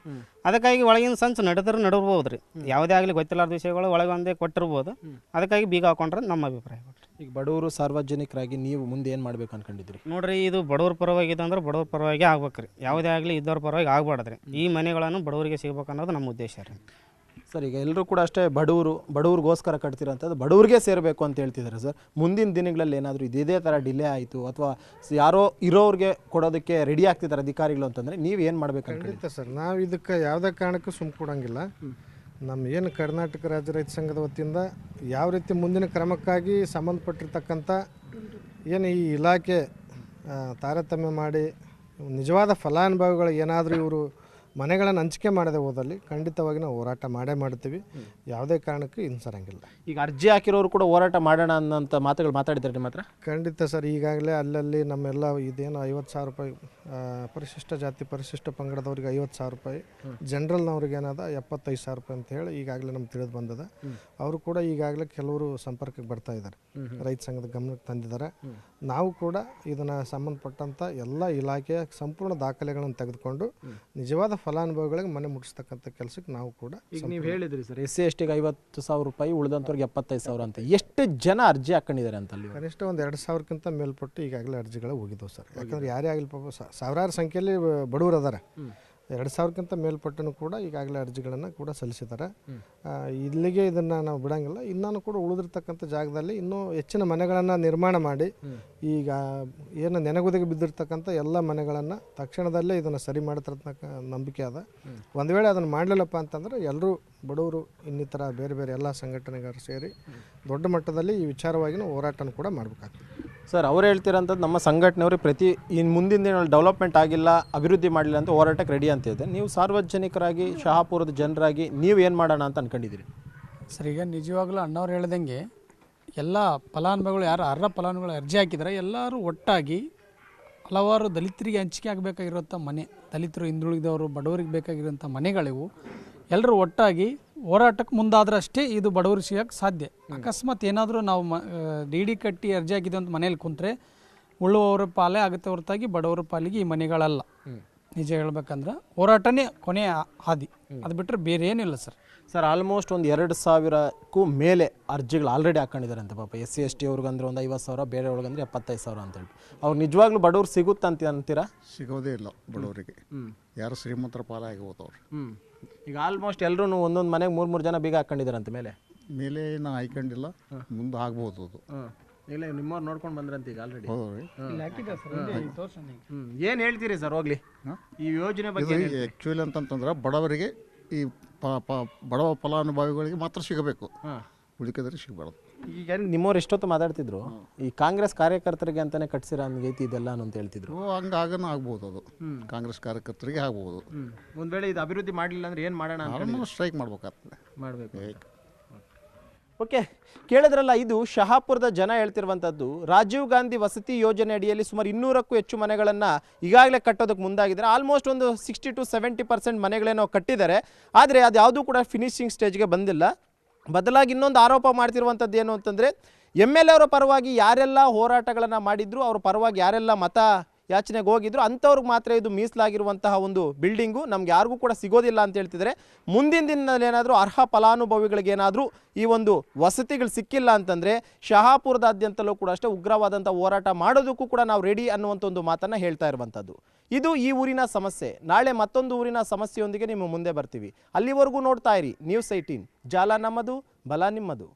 ಅದಕ್ಕಾಗಿ ಒಳಗಿನ ಸಂಚು ನಡೆದ್ರೆ ನಡಬಹುದು ರೀ ಯಾವುದೇ ಆಗಲಿ ಗೊತ್ತಿಲ್ಲಾರ್ದ ವಿಷಯಗಳು ಒಳಗೆ ಒಂದೇ ಕೊಟ್ಟಿರ್ಬೋದು ಅದಕ್ಕಾಗಿ ಬೀಗ ಹಾಕೊಂಡ್ರೆ ನಮ್ಮ ಅಭಿಪ್ರಾಯ. ಈಗ ಬಡವರು ಸಾರ್ವಜನಿಕರಾಗಿ ನೀವು ಮುಂದೆ ಏನು ಮಾಡ್ಬೇಕು ಅನ್ಕೊಂಡಿದ್ರಿ ನೋಡ್ರಿ ಇದು ಬಡವ್ರ ಪರವಾಗಿ ಇದೆ ಅಂದ್ರೆ ಬಡವ್ರ ಪರವಾಗಿ ಆಗ್ಬೇಕ್ರಿ. ಯಾವುದೇ ಆಗಲಿ ಇದ್ದವ್ರ ಪರವಾಗಿ ಆಗ್ಬಾರ್ದ್ರಿ. ಈ ಮನೆಗಳನ್ನು ಬಡವರಿಗೆ ಸಿಗ್ಬೇಕು ಅನ್ನೋದು ನಮ್ಮ ಉದ್ದೇಶ ರೀ. ಸರ್ ಈಗ ಎಲ್ಲರೂ ಕೂಡ ಅಷ್ಟೇ ಬಡವರು ಬಡವ್ರಿಗೋಸ್ಕರ ಕಟ್ತಿರೋಂಥದ್ದು ಬಡವ್ರಿಗೆ ಸೇರಬೇಕು ಅಂತ ಹೇಳ್ತಿದ್ದಾರೆ ಸರ್. ಮುಂದಿನ ದಿನಗಳಲ್ಲಿ ಏನಾದರೂ ಇದೇ ಥರ ಡಿಲೇ ಆಯಿತು ಅಥವಾ ಯಾರೋ ಇರೋರಿಗೆ ಕೊಡೋದಕ್ಕೆ ರೆಡಿ ಆಗ್ತಿದ್ದಾರೆ ಅಧಿಕಾರಿಗಳು ಅಂತಂದರೆ ನೀವು ಏನು ಮಾಡ್ಬೇಕು ಖಂಡಿತ ಸರ್ ನಾವು ಇದಕ್ಕೆ ಯಾವುದೇ ಕಾರಣಕ್ಕೂ ಸುಮ್ಮ ಕೊಡಂಗಿಲ್ಲ ನಮ್ಮ ಏನು ಕರ್ನಾಟಕ ರಾಜ್ಯ ರೈತ ಸಂಘದ ವತಿಯಿಂದ ಯಾವ ರೀತಿ ಮುಂದಿನ ಕ್ರಮಕ್ಕಾಗಿ ಸಂಬಂಧಪಟ್ಟಿರ್ತಕ್ಕಂಥ ಏನು ಈ ಇಲಾಖೆ ತಾರತಮ್ಯ ಮಾಡಿ ನಿಜವಾದ ಫಲಾನುಭವಿಗಳು ಏನಾದರೂ ಇವರು ಮನೆಗಳನ್ನು ಹಂಚಿಕೆ ಮಾಡದೆ ಹೋದಲ್ಲಿ ಖಂಡಿತವಾಗಿ ನಾವು ಹೋರಾಟ ಮಾಡೇ ಮಾಡ್ತೀವಿ. ಯಾವುದೇ ಕಾರಣಕ್ಕೂ ಹಿಂಸರಂಗಿಲ್ಲ. ಈಗ ಅರ್ಜಿ ಹಾಕಿರೋರು ಕೂಡ ಹೋರಾಟ ಮಾಡೋಣ ಅನ್ನೋಂಥ ಮಾತುಗಳು ಮಾತಾಡಿದ್ರೆ ನಿಮ್ಮ ಹತ್ರ? ಖಂಡಿತ ಸರ್ ಈಗಾಗಲೇ ಅಲ್ಲಲ್ಲಿ ನಮ್ಮೆಲ್ಲ ಇದೇನು ಐವತ್ತು ಸಾವಿರ ರೂಪಾಯಿ ಪರಿಶಿಷ್ಟ ಜಾತಿ ಪರಿಶಿಷ್ಟ ಪಂಗಡದವ್ರಿಗೆ ಐವತ್ತು ಸಾವಿರ ರೂಪಾಯಿ ಜನರಲ್ನವ್ರಿಗೆ ಏನದ ಎಪ್ಪತ್ತೈದು ಸಾವಿರ ರೂಪಾಯಿ ಅಂತ ಹೇಳಿ ಈಗಾಗಲೇ ನಮ್ಗೆ ತಿಳಿದು ಬಂದದ. ಅವರು ಕೂಡ ಈಗಾಗಲೇ ಕೆಲವರು ಸಂಪರ್ಕಕ್ಕೆ ಬರ್ತಾ ಇದ್ದಾರೆ. ರೈತ ಸಂಘದ ಗಮನಕ್ಕೆ ತಂದಿದ್ದಾರೆ. ನಾವು ಕೂಡ ಇದನ್ನು ಸಂಬಂಧಪಟ್ಟಂಥ ಎಲ್ಲ ಇಲಾಖೆಯ ಸಂಪೂರ್ಣ ದಾಖಲೆಗಳನ್ನು ತೆಗೆದುಕೊಂಡು ನಿಜವಾದ ಫಲಾನುಭವಿಗಳಿಗೆ ಮನೆ ಮುಟ್ಟಿಸ್ತಕ್ಕಂಥ ಕೆಲಸಕ್ಕೆ ನಾವು ಕೂಡ ಈಗ ನೀವು ಹೇಳಿದ್ರಿ ಸರ್ ಎಸ್ ಸಿ ಎಸ್ ಟಿಗೆ ಐವತ್ತು ಸಾವಿರ ರೂಪಾಯಿ ಉಳಿದಂಥವ್ರಿಗೆ ಎಪ್ಪತ್ತೈದು ಸಾವಿರ ಅಂತ. ಎಷ್ಟು ಜನ ಅರ್ಜಿ ಹಾಕೊಂಡಿದ್ದಾರೆ ಅಂತ ಅಲ್ಲಿ ಕನಿಷ್ಠ ಒಂದು ಎರಡು ಸಾವಿರಕ್ಕಿಂತ ಮೇಲ್ಪಟ್ಟು ಈಗಾಗಲೇ ಅರ್ಜಿಗಳು ಹೋಗಿದ್ದವು ಸರ್. ಯಾಕಂದ್ರೆ ಯಾರೇ ಆಗಲಿ ಪಾಪ ಸಾವಿರಾರು ಸಂಖ್ಯೆಯಲ್ಲಿ ಬಡವರು ಅದಾರೆ. ಎರಡು ಸಾವಿರಕ್ಕಿಂತ ಮೇಲ್ಪಟ್ಟನು ಕೂಡ ಈಗಾಗಲೇ ಅರ್ಜಿಗಳನ್ನು ಕೂಡ ಸಲ್ಲಿಸಿದ್ದಾರೆ. ಇಲ್ಲಿಗೆ ಇದನ್ನು ನಾವು ಬಿಡೋಂಗಿಲ್ಲ. ಇನ್ನೂ ಕೂಡ ಉಳಿದಿರ್ತಕ್ಕಂಥ ಜಾಗದಲ್ಲಿ ಇನ್ನೂ ಹೆಚ್ಚಿನ ಮನೆಗಳನ್ನು ನಿರ್ಮಾಣ ಮಾಡಿ ಈಗ ಏನು ನೆನೆಗುದಿಗೆ ಬಿದ್ದಿರ್ತಕ್ಕಂಥ ಎಲ್ಲ ಮನೆಗಳನ್ನು ತಕ್ಷಣದಲ್ಲೇ ಇದನ್ನು ಸರಿ ಮಾಡ್ತಿರ್ತಕ್ಕ ನಂಬಿಕೆ ಅದ. ಒಂದು ವೇಳೆ ಅದನ್ನು ಮಾಡಲಿಲ್ಲಪ್ಪ ಅಂತಂದ್ರೆ ಎಲ್ಲರೂ ಬಡವರು ಇನ್ನಿತರ ಬೇರೆ ಬೇರೆ ಎಲ್ಲ ಸಂಘಟನೆಗಾರರು ಸೇರಿ ದೊಡ್ಡ ಮಟ್ಟದಲ್ಲಿ ಈ ವಿಚಾರವಾಗಿನೂ ಹೋರಾಟನ ಕೂಡ ಮಾಡಬೇಕಾಗ್ತದೆ. ಸರ್, ಅವ್ರು ಹೇಳ್ತಿರೋಂಥದ್ದು ನಮ್ಮ ಸಂಘಟನೆಯವರು ಪ್ರತಿ ಇನ್ನು ಮುಂದಿನ ದಿನಗಳಲ್ಲಿ ಡೆವಲಪ್ಮೆಂಟ್ ಆಗಿಲ್ಲ, ಅಭಿವೃದ್ಧಿ ಮಾಡಲಿಲ್ಲ ಅಂತ ಹೋರಾಟಕ್ಕೆ ರೆಡಿ ಅಂತ ಇದೆ. ನೀವು ಸಾರ್ವಜನಿಕರಾಗಿ, ಶಹಾಪುರದ ಜನರಾಗಿ ನೀವು ಏನು ಮಾಡೋಣ ಅಂತ ಅಂದ್ಕೊಂಡಿದ್ದೀರಿ ಸರ್, ಈಗ ನಿಜವಾಗ್ಲೂ ಅಣ್ಣವ್ರು ಹೇಳ್ದಂಗೆ ಎಲ್ಲ ಫಲಾನುಭವಿಗಳು ಯಾರು ಅರ್ಹ ಫಲಾನುಭವಿಗಳು ಅರ್ಜಿ ಹಾಕಿದ್ರೆ ಎಲ್ಲರೂ ಒಟ್ಟಾಗಿ ಹಲವಾರು ದಲಿತರಿಗೆ ಹಂಚಿಕೆ ಆಗಬೇಕಾಗಿರೋಂಥ ಮನೆ, ದಲಿತರು ಹಿಂದುಳಿದವರು, ಬಡವರಿಗೆ ಬೇಕಾಗಿರುವಂಥ ಮನೆಗಳಿವು, ಎಲ್ಲರೂ ಒಟ್ಟಾಗಿ ಹೋರಾಟಕ್ಕೆ ಮುಂದಾದ್ರೆ ಅಷ್ಟೇ ಇದು ಬಡವರು ಸಿಗೋಕ್ಕೆ ಸಾಧ್ಯ. ಅಕಸ್ಮಾತ್ ಏನಾದರೂ ನಾವು ಮ ಡಿ ಡಿ ಕಟ್ಟಿ ಅರ್ಜಿ ಹಾಕಿದ್ವಿ ಅಂತ ಮನೇಲಿ ಕುಂತ್ರೆ ಉಳುವವರ ಪಾಲೇ ಆಗುತ್ತೆ ಹೊರತಾಗಿ ಬಡವರ ಪಾಲಿಗೆ ಈ ಮನೆಗಳಲ್ಲ. ನಿಜ ಹೇಳ್ಬೇಕಂದ್ರೆ ಹೋರಾಟನೇ ಕೊನೆಯ ಹಾದಿ. ಅದು ಬಿಟ್ಟರೆ ಬೇರೆ ಏನಿಲ್ಲ ಸರ್. ಸರ್ ಆಲ್ಮೋಸ್ಟ್ ಒಂದು ಎರಡು ಸಾವಿರಕ್ಕೂ ಮೇಲೆ ಅರ್ಜಿಗಳು ಆಲ್ರೆಡಿ ಹಾಕೊಂಡಿದ್ದಾರೆ ಅಂತ ಪಾಪ. ಎಸ್ ಸಿ ಎಸ್ ಟಿ ಅವ್ರಿಗಂದ್ರೆ ಒಂದು ಐವತ್ತು ಸಾವಿರ ಬೇರೆಯವ್ರಿಗಂದ್ರೆ ಎಪ್ಪತ್ತೈದು ಸಾವಿರ ಅಂತ ಹೇಳಿ ಅವ್ರು ನಿಜವಾಗ್ಲೂ ಬಡವ್ರು ಸಿಗುತ್ತೆ ಅಂತ ಅಂತೀರಾ? ಸಿಗೋದೇ ಇಲ್ಲ ಬಡವರಿಗೆ. ಯಾರು ಶ್ರೀಮಂತರ ಪಾಲಾಗಿ ಹೋದವ್ರು. ಹ್ಞೂ ಈಗ ಆಲ್ಮೋಸ್ಟ್ ಎಲ್ಲರೂ ಒಂದೊಂದು ಮನೆಗೆ ಮೂರು ಮೂರು ಜನ ಬೀಗ ಹಾಕೊಂಡಿದ್ದಾರೆ ಅಂತ ಮೇಲೆ ಮೇಲೆ ನಾ ಆಯ್ಕೊಂಡಿಲ್ಲ ಮುಂದೆ ಆಗ್ಬೋದು ಅದು. ಇಲ್ಲ ನಿಮ್ಮವ್ರು ನೋಡ್ಕೊಂಡು ಬಂದ್ರಂತ ಈಗ ಆಲ್ರೆಡಿ ಹೌದ್ರಿ ಏನು ಹೇಳ್ತೀರಿ ಸರ್ ಹೋಗ್ಲಿ. ಈ ಯೋಜನೆ ಬಗ್ಗೆ ಆ್ಯಕ್ಚುಲಿ ಅಂತಂತಂದ್ರೆ ಬಡವರಿಗೆ ಈ ಪ ಪ- ಬಡವ ಫಲಾನುಭವಿಗಳಿಗೆ ಮಾತ್ರ ಸಿಗಬೇಕು. ಉಳಿಕಿದ್ರೆ ಸಿಗಬಾರ್ದು. ಈಗ ನಿಮ್ಮವ್ರು ಎಷ್ಟೊತ್ತು ಮಾತಾಡ್ತಿದ್ರು? ಈ ಕಾಂಗ್ರೆಸ್ ಕಾರ್ಯಕರ್ತರಿಗೆ ಅಂತಾನೆ ಕಟ್ಸಿರ ಹಂಗೈತಿ ಇದೆಲ್ಲ ಅಂತ ಹೇಳ್ತಿದ್ರು. ಹಂಗೆ ಆಗನ ಆಗ್ಬೋದು ಅದು. ಕಾಂಗ್ರೆಸ್ ಕಾರ್ಯಕರ್ತರಿಗೆ ಆಗ್ಬೋದು. ಒಂದು ವೇಳೆ ಇದು ಅಭಿವೃದ್ಧಿ ಮಾಡಲಿಲ್ಲ ಅಂದ್ರೆ ಏನು ಮಾಡೋಣ ನಾವು ಸ್ಟ್ರೈಕ್ ಮಾಡ್ಬೇಕಾಗ್ತದೆ. ಮಾಡಬೇಕು. ಓಕೆ. ಕೇಳಿದ್ರಲ್ಲ ಇದು ಶಹಾಪುರದ ಜನ ಹೇಳ್ತಿರುವಂಥದ್ದು ರಾಜೀವ್ ಗಾಂಧಿ ವಸತಿ ಯೋಜನೆ ಅಡಿಯಲ್ಲಿ ಸುಮಾರು ಇನ್ನೂರಕ್ಕೂ ಹೆಚ್ಚು ಮನೆಗಳನ್ನು ಈಗಾಗಲೇ ಕಟ್ಟೋದಕ್ಕೆ ಮುಂದಾಗಿದ್ದಾರೆ ಆಲ್ಮೋಸ್ಟ್ ಒಂದು ಸಿಕ್ಸ್ಟಿ ಟು ಸೆವೆಂಟಿ ಪರ್ಸೆಂಟ್ ಮನೆಗಳೇನೋ ಕಟ್ಟಿದ್ದಾರೆ. ಆದರೆ ಅದು ಯಾವುದೂ ಕೂಡ ಫಿನಿಶಿಂಗ್ ಸ್ಟೇಜ್ಗೆ ಬಂದಿಲ್ಲ. ಬದಲಾಗಿ ಇನ್ನೊಂದು ಆರೋಪ ಮಾಡ್ತಿರುವಂಥದ್ದು ಏನು ಅಂತಂದರೆ ಎಂ ಎಲ್ ಎ ಅವರ ಪರವಾಗಿ ಯಾರೆಲ್ಲ ಹೋರಾಟಗಳನ್ನು ಮಾಡಿದ್ರು, ಅವ್ರ ಪರವಾಗಿ ಯಾರೆಲ್ಲ ಮತ ಯಾಚನೆಗೆ ಹೋಗಿದ್ರು, ಅಂಥವ್ರಿಗೆ ಮಾತ್ರ ಇದು ಮೀಸಲಾಗಿರುವಂತಹ ಒಂದು ಬಿಲ್ಡಿಂಗು ನಮ್ಗೆ ಯಾರಿಗೂ ಕೂಡ ಸಿಗೋದಿಲ್ಲ ಅಂತ ಹೇಳ್ತಿದ್ರೆ ಮುಂದಿನ ದಿನದಲ್ಲಿ ಏನಾದರೂ ಅರ್ಹ ಫಲಾನುಭವಿಗಳಿಗೆ ಏನಾದರೂ ಈ ಒಂದು ವಸತಿಗಳು ಸಿಕ್ಕಿಲ್ಲ ಅಂತಂದರೆ ಶಹಾಪುರದಾದ್ಯಂತಲೂ ಕೂಡ ಅಷ್ಟೇ ಉಗ್ರವಾದಂಥ ಹೋರಾಟ ಮಾಡೋದಕ್ಕೂ ಕೂಡ ನಾವು ರೆಡಿ ಅನ್ನುವಂಥ ಒಂದು ಮಾತನ್ನು ಹೇಳ್ತಾ ಇರುವಂಥದ್ದು. ಇದು ಈ ಊರಿನ ಸಮಸ್ಯೆ. ನಾಳೆ ಮತ್ತೊಂದು ಊರಿನ ಸಮಸ್ಯೆಯೊಂದಿಗೆ ನಿಮ್ಮ ಮುಂದೆ ಬರ್ತೀವಿ. ಅಲ್ಲಿವರೆಗೂ ನೋಡ್ತಾ ಇರಿ. ನ್ಯೂಸ್ ಏಯ್ಟೀನ್ ಜಾಲ ನಮ್ಮದು, ಬಲ ನಿಮ್ಮದು.